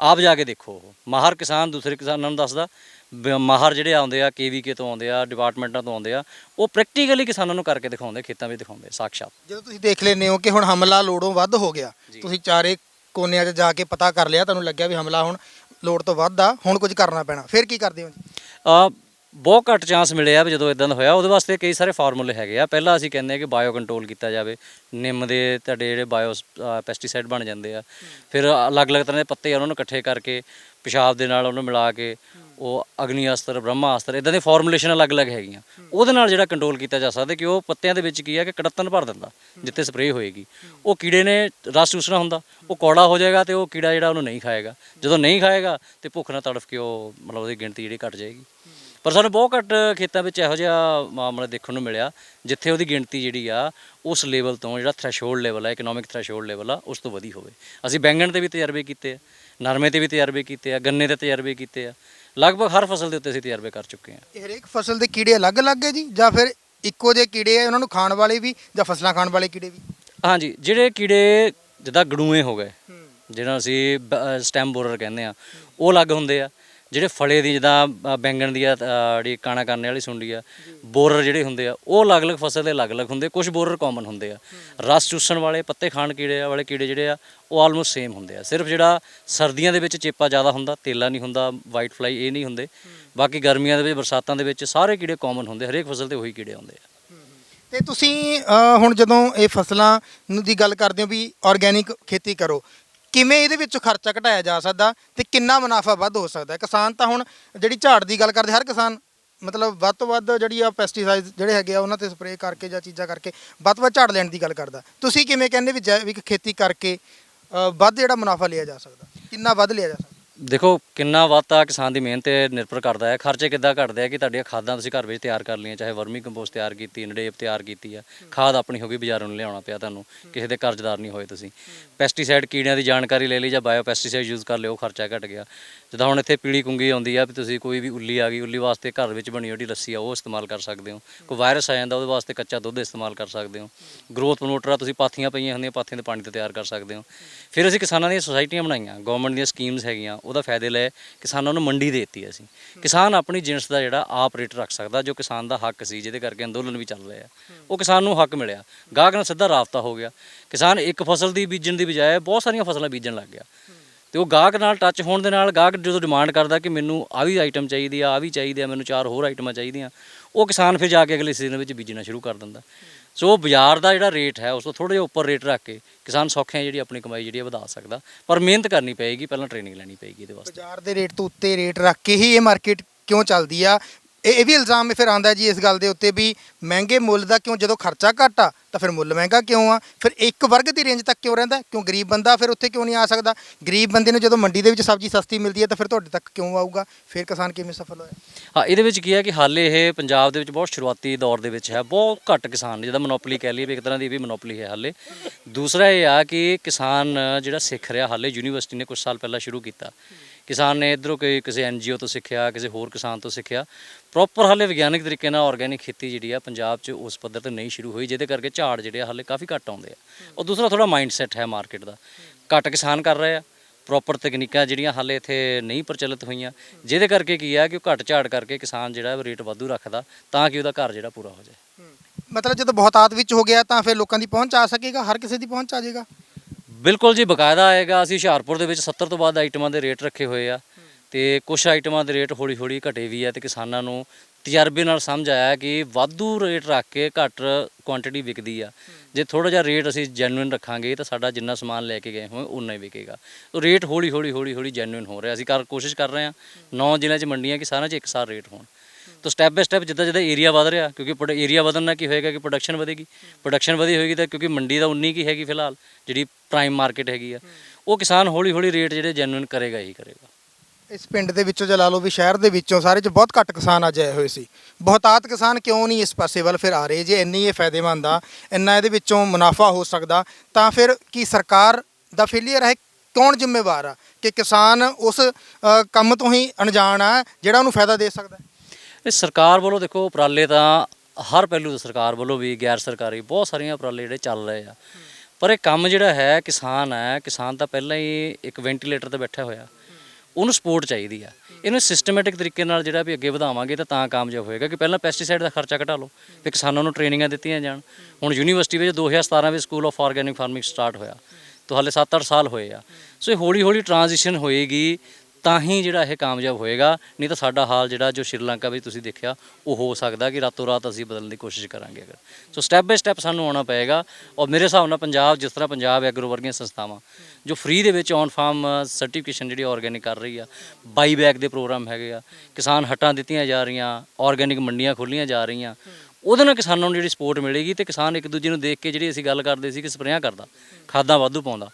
ਆਪ ਜਾ ਕੇ ਦੇਖੋ। ਮਾਹਰ ਕਿਸਾਨ ਦੂਸਰੇ ਕਿਸਾਨਾਂ ਨੂੰ ਦੱਸਦਾ ਬ- ਮਾਹਰ ਜਿਹੜੇ ਆਉਂਦੇ ਆ ਕੇਵੀਕੇ ਤੋਂ ਆਉਂਦੇ ਆ ਡਿਪਾਰਟਮੈਂਟਾਂ ਤੋਂ ਆਉਂਦੇ ਆ ਉਹ ਪ੍ਰੈਕਟੀਕਲੀ ਕਿਸਾਨਾਂ ਨੂੰ ਕਰਕੇ ਦਿਖਾਉਂਦੇ ਖੇਤਾਂ ਵਿੱਚ ਦਿਖਾਉਂਦੇ ਸਾਕਸ਼ਾਤ ਜਦੋਂ ਤੁਸੀਂ ਦੇਖ ਲੈਂਦੇ ਹੋ ਕਿ ਹੁਣ ਹਮਲਾ ਲੋੜੋਂ ਵੱਧ ਹੋ ਗਿਆ ਤੁਸੀਂ ਚਾਰੇ ਕੋਨਿਆਂ 'ਚ ਜਾ ਕੇ ਪਤਾ ਕਰ ਲਿਆ ਤੁਹਾਨੂੰ ਲੱਗਿਆ ਵੀ ਹਮਲਾ ਹੁਣ ਲੋੜ ਤੋਂ ਵੱਧ ਆ ਹੁਣ ਕੁਝ ਕਰਨਾ ਪੈਣਾ ਫਿਰ ਕੀ ਕਰਦੇ ਹੋ ਜੀ? ਆ ਬਹੁਤ ਘੱਟ ਚਾਂਸ ਮਿਲੇ ਆ ਵੀ ਜਦੋਂ ਇਦਾਂ ਦਾ ਹੋਇਆ ਉਹਦੇ ਵਾਸਤੇ ਕਈ ਸਾਰੇ ਫਾਰਮੂਲੇ ਹੈਗੇ ਆ। ਪਹਿਲਾਂ ਅਸੀਂ ਕਹਿੰਦੇ ਆ ਕਿ ਬਾਇਓ ਕੰਟਰੋਲ ਕੀਤਾ ਜਾਵੇ ਨਿੰਮ ਦੇ ਤੁਹਾਡੇ ਜਿਹੜੇ ਬਾਇਓ ਪੈਸਟੀਸਾਈਡ ਬਣ ਜਾਂਦੇ ਆ। ਫਿਰ ਅਲੱਗ-ਅਲੱਗ ਤਰ੍ਹਾਂ ਦੇ ਪੱਤੇ ਆ ਉਹਨਾਂ ਨੂੰ ਇਕੱਠੇ ਕਰਕੇ ਪਿਸ਼ਾਬ ਦੇ ਨਾਲ ਉਹਨੂੰ ਮਿਲਾ ਕੇ ਉਹ ਅਗਨੀ ਅਸਤਰ, ਬ੍ਰਹਮਾ ਅਸਤਰ ਇਦਾਂ ਦੇ ਫਾਰਮੂਲੇਸ਼ਨ ਅਲੱਗ-ਅਲੱਗ ਹੈਗੀਆਂ। ਉਹਦੇ ਨਾਲ ਜਿਹੜਾ ਕੰਟਰੋਲ ਕੀਤਾ ਜਾ ਸਕਦਾ ਕਿ ਉਹ ਪੱਤਿਆਂ ਦੇ ਵਿੱਚ ਕੀ ਆ ਕਿ ਕੜੱਤਨ ਭਰ ਦਿੰਦਾ, ਜਿੱਥੇ ਸਪਰੇਅ ਹੋਏਗੀ। ਉਹ ਕੀੜੇ ਨੇ ਰਸ ਚੂਸਣਾ ਹੁੰਦਾ, ਉਹ ਕੌੜਾ ਹੋ ਜਾਏਗਾ ਤੇ ਉਹ ਕੀੜਾ ਜਿਹੜਾ ਉਹਨੂੰ ਨਹੀਂ ਖਾਏਗਾ। ਜਦੋਂ ਨਹੀਂ ਖਾਏਗਾ ਤੇ ਭੁੱਖ ਨਾਲ ਤੜਫ ਕੇ ਉਹ ਮਤਲਬ ਉਹਦੀ ਗਿਣਤੀ ਜਿਹੜੀ ਘਟ ਜਾਏਗੀ। ਪਰ ਸਾਨੂੰ ਬਹੁਤ ਘੱਟ ਖੇਤਾਂ ਵਿੱਚ ਇਹੋ ਜਿਹਾ ਮਾਮਲਾ ਦੇਖਣ ਨੂੰ ਮਿਲਿਆ, ਜਿੱਥੇ ਉਹਦੀ ਗਿਣਤੀ ਜਿਹੜੀ ਆ, ਉਸ ਲੈਵਲ ਤੋਂ ਜਿਹੜਾ ਥ੍ਰੈਸ਼ੋਲਡ ਲੈਵਲ ਆ ਇਕਨੋਮਿਕ ਥ੍ਰੈਸ਼ੋਲਡ ਲੈਵਲ ਆ, ਉਸ ਤੋਂ ਵਧੀ ਹੋਵੇ। ਅਸੀਂ ਬੈਂਗਣ ਤੇ ਵੀ ਤਜਰਬੇ ਕੀਤੇ ਆ, ਨਰਮੇ ਤੇ ਵੀ ਤਜਰਬੇ ਕੀਤੇ ਆ, ਗੰਨੇ ਦੇ ਤਜਰਬੇ ਕੀਤੇ ਆ। ਲਗਭਗ ਹਰ ਫਸਲ ਦੇ ਉੱਤੇ ਅਸੀਂ ਤਜਰਬੇ ਕਰ ਚੁੱਕੇ ਆ ਇਹ ਹਰੇਕ ਫਸਲ ਦੇ ਕੀੜੇ ਅਲੱਗ-ਅਲੱਗ ਹੈ ਜੀ? ਜਾਂ ਫਿਰ ਇੱਕੋ ਜਿਹੇ ਕੀੜੇ ਆ ਉਹਨਾਂ ਨੂੰ ਖਾਣ ਵਾਲੇ ਵੀ ਜਾਂ ਫਸਲਾਂ ਖਾਣ ਵਾਲੇ ਕੀੜੇ ਵੀ? ਹਾਂਜੀ ਜਿਹੜੇ ਕੀੜੇ ਜਿੱਦਾਂ ਗੜੂਏ ਹੋ ਗਏ ਜਿਹਨਾਂ ਅਸੀਂ ਸਟੈਮ ਬੋਰਰ ਕਹਿੰਦੇ ਆ ਉਹ ਅਲੱਗ ਹੁੰਦੇ ਆ। ਜਿਹੜੇ ਫਲੇ ਦੀ, ਜਿੱਦਾਂ ਬੈਂਗਣ ਦੀ ਆ ਜਿਹੜੀ ਕਾਣਾ ਕਰਨੇ ਵਾਲੀ ਸੁੰਡੀ ਆ, ਬੋਰਰ ਜਿਹੜੇ ਹੁੰਦੇ ਆ, ਉਹ ਅਲੱਗ-ਅਲੱਗ ਫਸਲ ਦੇ ਅਲੱਗ-ਅਲੱਗ ਹੁੰਦੇ ਕੁਝ ਬੋਰਰ ਕਾਮਨ ਹੁੰਦੇ ਆ। ਰਸ ਚੂਸਣ ਵਾਲੇ, ਪੱਤੇ ਖਾਣ ਕੀੜੇ ਵਾਲੇ ਕੀੜੇ ਜਿਹੜੇ ਆ, ਉਹ ਆਲਮੋਸਟ ਸੇਮ ਹੁੰਦੇ ਆ। ਸਿਰਫ ਜਿਹੜਾ ਸਰਦੀਆਂ ਦੇ ਵਿੱਚ ਚੇਪਾ ਜ਼ਿਆਦਾ ਹੁੰਦਾ, ਤੇਲਾ ਨਹੀਂ ਹੁੰਦਾ ਵਾਈਟ ਫਲਾਈ ਇਹ ਨਹੀਂ ਹੁੰਦੇ। ਬਾਕੀ ਗਰਮੀਆਂ ਦੇ ਵਿੱਚ, ਬਰਸਾਤਾਂ ਦੇ ਵਿੱਚ ਸਾਰੇ ਕੀੜੇ ਕਾਮਨ ਹੁੰਦੇ, ਹਰੇਕ ਫਸਲ ਤੇ ਉਹੀ ਕੀੜੇ ਆਉਂਦੇ ਆ। ਤੇ ਤੁਸੀਂ ਹੁਣ ਜਦੋਂ ਇਹ ਫਸਲਾਂ ਨੂੰ ਦੀ ਗੱਲ ਕਰਦੇ ਹੋ ਵੀ ਆਰਗੇਨਿਕ ਖੇਤੀ ਕਰੋ ਕਿਵੇਂ ਇਹਦੇ ਵਿੱਚੋਂ ਖਰਚਾ ਘਟਾਇਆ ਜਾ ਸਕਦਾ ਤੇ ਕਿੰਨਾ ਮੁਨਾਫਾ ਵੱਧ ਹੋ ਸਕਦਾ ਕਿਸਾਨ ਤਾਂ ਹੁਣ ਜਿਹੜੀ ਝਾੜ ਦੀ ਗੱਲ ਕਰਦੇ, ਹਰ ਕਿਸਾਨ ਮਤਲਬ ਵੱਧ ਤੋਂ ਵੱਧ ਜਿਹੜੀ ਆ ਪੈਸਟੀਸਾਈਡ ਜਿਹੜੇ ਹੈਗੇ ਆ ਉਹਨਾਂ ਤੇ ਸਪਰੇਅ ਕਰਕੇ ਜਾਂ ਚੀਜ਼ਾਂ ਕਰਕੇ ਵੱਧ ਤੋਂ ਵੱਧ ਝਾੜ ਲੈਣ ਦੀ ਗੱਲ ਕਰਦਾ। ਤੁਸੀਂ ਕਿਵੇਂ ਕਹਿੰਦੇ ਵੀ ਜੈਵਿਕ ਖੇਤੀ ਕਰਕੇ ਵੱਧ ਜਿਹੜਾ ਮੁਨਾਫਾ ਲਿਆ ਜਾ ਸਕਦਾ? ਕਿੰਨਾ ਵੱਧ ਲਿਆ ਜਾ ਸਕਦਾ? ਦੇਖੋ ਕਿੰਨਾ ਵਾਤਾ ਕਿਸਾਨ ਦੀ ਮਿਹਨਤ ਤੇ ਨਿਰਭਰ ਕਰਦਾ ਹੈ। ਖਰਚੇ ਕਿੱਦਾਂ ਘਟਦੇ ਆ ਕਿ ਤੁਹਾਡੀਆਂ ਖਾਦਾਂ ਤੁਸੀਂ ਘਰ ਵਿੱਚ ਤਿਆਰ ਕਰ ਲਈਆਂ ਚਾਹੇ ਵਰਮੀ ਕੰਪੋਸਟ ਤਿਆਰ ਕੀਤੀ ਨਡੇਪ ਤਿਆਰ ਕੀਤੀ ਆ। ਖਾਦ ਆਪਣੀ ਹੋ ਗਈ ਬਾਜ਼ਾਰੋਂ ਨਹੀਂ ਲਿਆਉਣਾ ਪਿਆ ਤੁਹਾਨੂੰ ਕਿਸੇ ਦੇ ਕਰਜ਼ਦਾਰ ਨਹੀਂ ਹੋਏ ਤੁਸੀਂ। ਪੈਸਟੀਸਾਈਡ ਕੀੜਿਆਂ ਦੀ ਜਾਣਕਾਰੀ ਲੈ ਲਈ ਜਾਂ ਬਾਇਓ ਪੈਸਟੀਸਾਈਡ ਯੂਜ਼ ਕਰ ਲਿਓ ਖਰਚਾ ਘਟ ਗਿਆ। ਜਿੱਦਾਂ ਹੁਣ ਇੱਥੇ ਪੀਲੀ ਕੁੰਗੀ ਆਉਂਦੀ ਆ ਵੀ ਤੁਸੀਂ ਕੋਈ ਵੀ ਉੱਲੀ ਆ ਗਈ ਉੱਲੀ ਵਾਸਤੇ ਘਰ ਵਿੱਚ ਬਣੀ ਜਿਹੜੀ ਲੱਸੀ ਆ ਉਹ ਇਸਤੇਮਾਲ ਕਰ ਸਕਦੇ ਹੋ। ਕੋਈ ਵਾਇਰਸ ਆ ਜਾਂਦਾ ਉਹਦੇ ਵਾਸਤੇ ਕੱਚਾ ਦੁੱਧ ਇਸਤੇਮਾਲ ਕਰ ਸਕਦੇ ਹੋ। ਗਰੋਥ ਪ੍ਰਮੋਟਰ ਆ ਤੁਸੀਂ ਪਾਥੀਆਂ ਪਈਆਂ ਹੁੰਦੀਆਂ ਪਾਥੀਆਂ ਦੇ ਪਾਣੀ ਤੇ ਤਿਆਰ ਕਰ ਸਕਦੇ ਹੋ। ਫਿਰ ਅਸੀਂ ਕਿਸਾਨਾਂ ਦੀਆਂ ਸੁਸਾਇਟੀਆਂ ਬਣਾਈਆਂ ਗਵਰਨਮੈਂਟ ਦੀਆਂ ਸਕੀਮਸ ਹੈਗੀਆਂ ਉਹਦਾ ਫਾਇਦੇ ਲੈ ਕਿਸਾਨਾਂ ਨੂੰ ਮੰਡੀ ਦੇ ਦਿੱਤੀ ਅਸੀਂ। ਕਿਸਾਨ ਆਪਣੀ ਜਿਣਸ ਦਾ ਜਿਹੜਾ ਆਪ ਰੇਟ ਰੱਖ ਸਕਦਾ, ਜੋ ਕਿਸਾਨ ਦਾ ਹੱਕ ਸੀ, ਜਿਹਦੇ ਕਰਕੇ ਅੰਦੋਲਨ ਵੀ ਚੱਲ ਰਿਹਾ। ਉਹ ਕਿਸਾਨ ਨੂੰ ਹੱਕ ਮਿਲਿਆ। ਗਾਹਕ ਨਾਲ ਸਿੱਧਾ ਰਾਬਤਾ ਹੋ ਗਿਆ। ਕਿਸਾਨ ਇੱਕ ਫਸਲ ਦੀ ਬੀਜਣ ਦੀ ਬਜਾਏ ਬਹੁਤ ਸਾਰੀਆਂ ਫਸਲਾਂ ਬੀਜਣ ਲੱਗ ਗਿਆ। ਤੇ ਉਹ ਗਾਹਕ ਨਾਲ ਟੱਚ ਹੋਣ ਦੇ ਨਾਲ ਗਾਹਕ ਜਦੋਂ ਡਿਮਾਂਡ ਕਰਦਾ ਕਿ ਮੈਨੂੰ ਆ ਵੀ ਆਈਟਮ ਚਾਹੀਦੀ ਆ ਆ ਵੀ ਚਾਹੀਦੀ ਆ, ਮੈਨੂੰ ਚਾਰ ਹੋਰ ਆਈਟਮਾਂ ਚਾਹੀਦੀਆਂ, ਉਹ ਕਿਸਾਨ ਫਿਰ ਜਾ ਕੇ ਅਗਲੇ ਸੀਜ਼ਨ ਵਿੱਚ ਬੀਜਣਾ ਸ਼ੁਰੂ ਕਰ ਦਿੰਦਾ। ਸੋ ਬਾਜ਼ਾਰ ਦਾ ਜਿਹੜਾ ਰੇਟ ਹੈ, ਉਸ ਤੋਂ ਥੋੜਾ ਜਿਹਾ ਉੱਪਰ ਰੇਟ ਰੱਖ ਕੇ ਕਿਸਾਨ ਸੌਖੇ ਜਿਹੜੀ ਆਪਣੀ ਕਮਾਈ ਜਿਹੜੀ ਆ ਵਧਾ ਸਕਦਾ। ਪਰ ਮਿਹਨਤ ਕਰਨੀ ਪਏਗੀ, ਪਹਿਲਾਂ ਟ੍ਰੇਨਿੰਗ ਲੈਣੀ ਪਏਗੀ ਇਹਦੇ ਵਾਸਤੇ। ਬਾਜ਼ਾਰ ਦੇ ਰੇਟ ਤੋਂ ਉੱਤੇ ਰੇਟ ਰੱਖ ਕੇ ਹੀ ਇਹ ਮਾਰਕੀਟ ਕਿਉਂ ਚੱਲਦੀ ਆ? ਇਹ ਇਹ ਵੀ ਇਲਜ਼ਾਮ ਫਿਰ ਆਂਦਾ ਜੀ ਇਸ ਗੱਲ ਦੇ ਉੱਤੇ ਵੀ ਮਹਿੰਗੇ ਮੁੱਲ ਦਾ ਕਿਉਂ ਜਦੋਂ ਖਰਚਾ ਘੱਟ ਆ, ਤਾਂ ਫਿਰ ਮੁੱਲ ਮਹਿੰਗਾ ਕਿਉਂ ਆ? ਫਿਰ ਇੱਕ ਵਰਗ ਦੀ ਰੇਂਜ ਤੱਕ ਕਿਉਂ ਰਹਿੰਦਾ? ਕਿਉਂ ਗਰੀਬ ਬੰਦਾ ਫਿਰ ਉੱਥੇ ਕਿਉਂ ਨਹੀਂ ਆ ਸਕਦਾ? ਗਰੀਬ ਬੰਦੇ ਨੂੰ ਜਦੋਂ ਮੰਡੀ ਦੇ ਵਿੱਚ ਸਬਜ਼ੀ ਸਸਤੀ ਮਿਲਦੀ ਹੈ, ਤਾਂ ਫਿਰ ਤੁਹਾਡੇ ਤੱਕ ਕਿਉਂ ਆਊਗਾ? ਫਿਰ ਕਿਸਾਨ ਕਿਵੇਂ ਸਫਲ ਹੋਇਆ? ਹਾਂ, ਇਹਦੇ ਵਿੱਚ ਕੀ ਹੈ ਕਿ ਹਾਲੇ ਇਹ ਪੰਜਾਬ ਦੇ ਵਿੱਚ ਬਹੁਤ ਸ਼ੁਰੂਆਤੀ ਦੌਰ ਦੇ ਵਿੱਚ ਹੈ। ਬਹੁਤ ਘੱਟ ਕਿਸਾਨ ਨੇ, ਜਿਹਦਾ ਮੋਨੋਪੋਲੀ ਕਹਿ ਲਈਏ ਵੀ ਇੱਕ ਤਰ੍ਹਾਂ ਦੀ ਇਹ ਵੀ ਮੋਨੋਪੋਲੀ ਹੈ ਹਾਲੇ। ਦੂਸਰਾ ਇਹ ਆ ਕਿ ਕਿਸਾਨ ਜਿਹੜਾ ਸਿੱਖ ਰਿਹਾ, ਹਾਲੇ ਯੂਨੀਵਰਸਿਟੀ ਨੇ ਕੁਝ ਸਾਲ ਪਹਿਲਾਂ ਸ਼ੁਰੂ ਕੀਤਾ। ਕਿਸਾਨ ਨੇ ਇਧਰੋਂ ਕੋਈ ਕਿਸੇ ਐਨਜੀਓ ਤੋਂ ਸਿੱਖਿਆ, ਕਿਸੇ ਹੋਰ ਕਿਸਾਨ ਤੋਂ ਸਿੱਖਿਆ ਪ੍ਰੋਪਰ ਹਾਲੇ ਵਿਗਿਆਨਿਕ ਤਰੀਕੇ ਨਾਲ ਆਰਗੈਨਿਕ ਖੇਤੀ ਜਿਹੜੀ ਆ ਪੰਜਾਬ 'ਚ ਉਸ ਪੱਧਰ ਤੇ ਨਹੀਂ ਸ਼ੁਰੂ ਹੋਈ, ਜਿਹਦੇ ਕਰਕੇ ਝਾੜ ਜਿਹੜੇ ਆ ਹਾਲੇ ਕਾਫੀ ਘੱਟ ਆਉਂਦੇ ਆ। ਉਹ ਦੂਸਰਾ ਥੋੜਾ ਮਾਈਂਡਸੈਟ ਹੈ ਮਾਰਕੀਟ ਦਾ। ਘੱਟ ਕਿਸਾਨ ਕਰ ਰਹੇ ਆ ਪ੍ਰੋਪਰ ਤਕਨੀਕਾਂ ਜਿਹੜੀਆਂ ਹਾਲੇ ਇੱਥੇ ਨਹੀਂ ਪ੍ਰਚਲਿਤ ਹੋਈਆਂ, ਜਿਹਦੇ ਕਰਕੇ ਕੀ ਆ ਕਿ ਉਹ ਘੱਟ ਝਾੜ ਕਰਕੇ ਕਿਸਾਨ ਜਿਹੜਾ ਰੇਟ ਵਾਧੂ ਰੱਖਦਾ, ਤਾਂ ਕਿ ਉਹਦਾ ਘਰ ਜਿਹੜਾ ਪੂਰਾ ਹੋ ਜਾਏ। ਮਤਲਬ ਜਦੋਂ ਬਹੁਤਾਤ ਵਿੱਚ ਹੋ ਗਿਆ ਤਾਂ ਫਿਰ ਲੋਕਾਂ ਦੀ ਪਹੁੰਚ ਆ ਸਕੇਗਾ, ਹਰ ਕਿਸੇ ਦੀ ਪਹੁੰਚ ਆ ਜਾਏਗਾ? ਬਿਲਕੁਲ ਜੀ, ਬਕਾਇਦਾ ਆਏਗਾ। ਅਸੀਂ ਹੁਸ਼ਿਆਰਪੁਰ ਦੇ ਵਿੱਚ 70 ਤੋਂ ਬਾਅਦ ਆਈਟਮਾਂ ਦੇ ਰੇਟ ਰੱਖੇ ਹੋਏ ਆ ਤੇ ਕੁਝ ਆਈਟਮਾਂ ਦੇ ਰੇਟ ਹੌਲੀ ਹੌਲੀ ਘਟੇ ਵੀ ਆ ਤੇ ਕਿਸਾਨਾਂ ਨੂੰ ਤਜਰਬੇ ਨਾਲ ਸਮਝ ਆਇਆ ਕਿ ਵਾਧੂ ਰੇਟ ਰੱਖ ਕੇ ਘੱਟ ਕੁਆਂਟੀਟੀ ਵਿਕਦੀ ਆ। ਜੇ ਥੋੜਾ ਜਿਹਾ ਰੇਟ ਅਸੀਂ ਜੈਨੂਇਨ ਰੱਖਾਂਗੇ ਤਾਂ ਸਾਡਾ ਜਿੰਨਾ ਸਮਾਨ ਲੈ ਕੇ ਗਏ ਹੋਏ ਉਨਾ ਹੀ ਵਿਕੇਗਾ। ਤਾਂ ਰੇਟ ਹੌਲੀ ਹੌਲੀ ਹੌਲੀ ਹੌਲੀ ਜੈਨੂਇਨ ਹੋ ਰਿਹਾ। ਅਸੀਂ ਕਰ, ਕੋਸ਼ਿਸ਼ ਕਰ ਰਹੇ ਹਾਂ। ਨੌ ਜ਼ਿਲ੍ਹਿਆਂ 'ਚ ਮੰਡੀਆਂ ਕਿ ਸਾਰਿਆਂ 'ਚ ਇੱਕਸਾਰ ਰੇਟ ਹੋਣ। ਤਾਂ ਸਟੈਪ ਬਾਈ ਸਟੈਪ ਜਿੱਦਾਂ ਜਿੱਦਾਂ ਏਰੀਆ ਵਧ ਰਿਹਾ, ਕਿਉਂਕਿ ਏਰੀਆ ਵਧਣ ਨਾਲ ਕੀ ਹੋਏਗਾ ਕਿ ਪ੍ਰੋਡਕਸ਼ਨ ਵਧੇਗੀ। ਪ੍ਰੋਡਕਸ਼ਨ ਵਧੀ ਹੋਏਗੀ ਤਾਂ ਕਿਉਂਕਿ ਮੰਡੀ ਦਾ 19 ਕੀ ਹੈਗੀ ਫਿਲਹਾਲ, ਜਿਹੜੀ ਪ੍ਰਾਈਮ ਮਾਰਕੀਟ ਹੈਗੀ ਆ। ਉਹ ਕਿਸਾਨ ਹੌਲੀ ਹੌਲੀ ਰੇਟ ਜਿਹੜੇ ਜੈਨੂਇਨ ਕਰੇਗਾ ਹੀ ਕਰੇਗਾ। ਇਸ ਪਿੰਡ ਦੇ ਵਿੱਚੋਂ ਜਾਂ ਲਾ ਲਓ ਵੀ ਸ਼ਹਿਰ ਦੇ ਵਿੱਚੋਂ ਸਾਰੇ ਚ ਬਹੁਤ ਘੱਟ ਕਿਸਾਨ ਅੱਜ ਆਏ ਹੋਏ ਸੀ। ਬਹੁਤਾਤ ਕਿਸਾਨ ਕਿਉਂ ਨਹੀਂ ਇਸ ਪਾਸੇ ਵੱਲ ਫਿਰ ਆ ਰਹੇ? ਜੇ ਇੰਨੀ ਇਹ ਫਾਇਦੇਮੰਦ ਆ, ਇੰਨਾ ਇਹਦੇ ਵਿੱਚੋਂ ਮੁਨਾਫਾ ਹੋ ਸਕਦਾ, ਤਾਂ ਫਿਰ ਕੀ ਸਰਕਾਰ ਦਾ ਫੇਲੀਅਰ ਹੈ? ਕੌਣ ਜ਼ਿੰਮੇਵਾਰ ਆ ਕਿ ਕਿਸਾਨ ਉਸ ਕੰਮ ਤੋਂ ਹੀ ਅਣਜਾਣ ਆ, ਜਿਹੜਾ ਉਹਨੂੰ ਫਾਇਦਾ ਦੇ ਸਕਦਾ ਇਹ ਸਰਕਾਰ ਵੱਲੋਂ ਦੇਖੋ ਉਪਰਾਲੇ ਤਾਂ ਹਰ ਪਹਿਲੂ ਤੋਂ ਸਰਕਾਰ ਵੱਲੋਂ ਵੀ ਗੈਰ ਸਰਕਾਰੀ ਬਹੁਤ ਸਾਰੀਆਂ ਉਪਰਾਲੇ ਜਿਹੜੇ ਚੱਲ ਰਹੇ ਆ। ਪਰ ਇਹ ਕੰਮ ਜਿਹੜਾ ਹੈ ਕਿਸਾਨ ਹੈ, ਕਿਸਾਨ ਤਾਂ ਪਹਿਲਾਂ ਹੀ ਇੱਕ ਵੈਂਟੀਲੇਟਰ ਤੇ ਬੈਠਾ ਹੋਇਆ। ਉਹਨੂੰ ਸਪੋਰਟ ਚਾਹੀਦੀ ਆ। ਇਹਨੂੰ ਸਿਸਟਮੈਟਿਕ ਤਰੀਕੇ ਨਾਲ ਜਿਹੜਾ ਵੀ ਅੱਗੇ ਵਧਾਵਾਂਗੇ ਤਾਂ ਤਾਂ ਕਾਮਯਾਬ ਹੋਏਗਾ ਕਿ ਪਹਿਲਾਂ ਪੈਸਟੀਸਾਈਡ ਦਾ ਖਰਚਾ ਘਟਾ ਲਓ ਤੇ ਕਿਸਾਨਾਂ ਨੂੰ ਟ੍ਰੇਨਿੰਗਾਂ ਦਿੱਤੀਆਂ ਜਾਣ। ਹੁਣ ਯੂਨੀਵਰਸਿਟੀ ਵਿੱਚ 2017 ਵਿੱਚ school of organic farming start ਹੋਇਆ। ਤੋਂ ਹਾਲੇ 7-8 ਸਾਲ ਹੋਏ ਆ। ਸੋ ਇਹ ਹੌਲੀ ਹੌਲੀ ਟ੍ਰਾਂਜੀਸ਼ਨ ਹੋਏਗੀ ਤਾਂ ਹੀ ਜਿਹੜਾ ਇਹ ਕਾਮਯਾਬ ਹੋਏਗਾ, ਨਹੀਂ ਤਾਂ ਸਾਡਾ ਹਾਲ ਜਿਹੜਾ ਜੋ ਸ਼੍ਰੀਲੰਕਾ ਵਿੱਚ ਤੁਸੀਂ ਦੇਖਿਆ, ਉਹ ਹੋ ਸਕਦਾ ਕਿ ਰਾਤੋਂ ਰਾਤ ਅਸੀਂ ਬਦਲਣ ਦੀ ਕੋਸ਼ਿਸ਼ ਕਰਾਂਗੇ ਅਗਰ। ਸੋ ਸਟੈਪ ਬਾਈ ਸਟੈਪ ਸਾਨੂੰ ਆਉਣਾ ਪਏਗਾ ਔਰ ਮੇਰੇ ਹਿਸਾਬ ਨਾਲ ਪੰਜਾਬ, ਜਿਸ ਤਰ੍ਹਾਂ ਪੰਜਾਬ ਐਗਰੋ ਵਰਗੀਆਂ ਸੰਸਥਾਵਾਂ, ਜੋ ਫ੍ਰੀ ਦੇ ਵਿੱਚ ਔਨ ਫਾਰਮ ਸਰਟੀਫਿਕੇਸ਼ਨ ਜਿਹੜੀ ਆਰਗੈਨਿਕ ਕਰ ਰਹੀ ਆ ਬਾਈ ਬੈਕ ਦੇ ਪ੍ਰੋਗਰਾਮ ਹੈਗੇ ਆ, ਕਿਸਾਨ ਹਟਾਂ ਦਿੱਤੀਆਂ ਜਾ ਰਹੀਆਂ ਆਰਗੈਨਿਕ ਮੰਡੀਆਂ ਖੋਲੀਆਂ ਜਾ ਰਹੀਆਂ, ਉਹਦੇ ਨਾਲ ਕਿਸਾਨਾਂ ਨੂੰ ਜਿਹੜੀ ਸਪੋਰਟ ਮਿਲੇਗੀ ਤੇ ਕਿਸਾਨ ਇੱਕ ਦੂਜੇ ਨੂੰ ਦੇਖ ਕੇ ਜਿਹੜੀ ਅਸੀਂ ਗੱਲ ਕਰਦੇ ਸੀ ਕਿ ਸਪਰੇਆਂ ਕਰਦਾ, ਖਾਦਾਂ ਵਾਧੂ ਪਾਉਂਦਾ,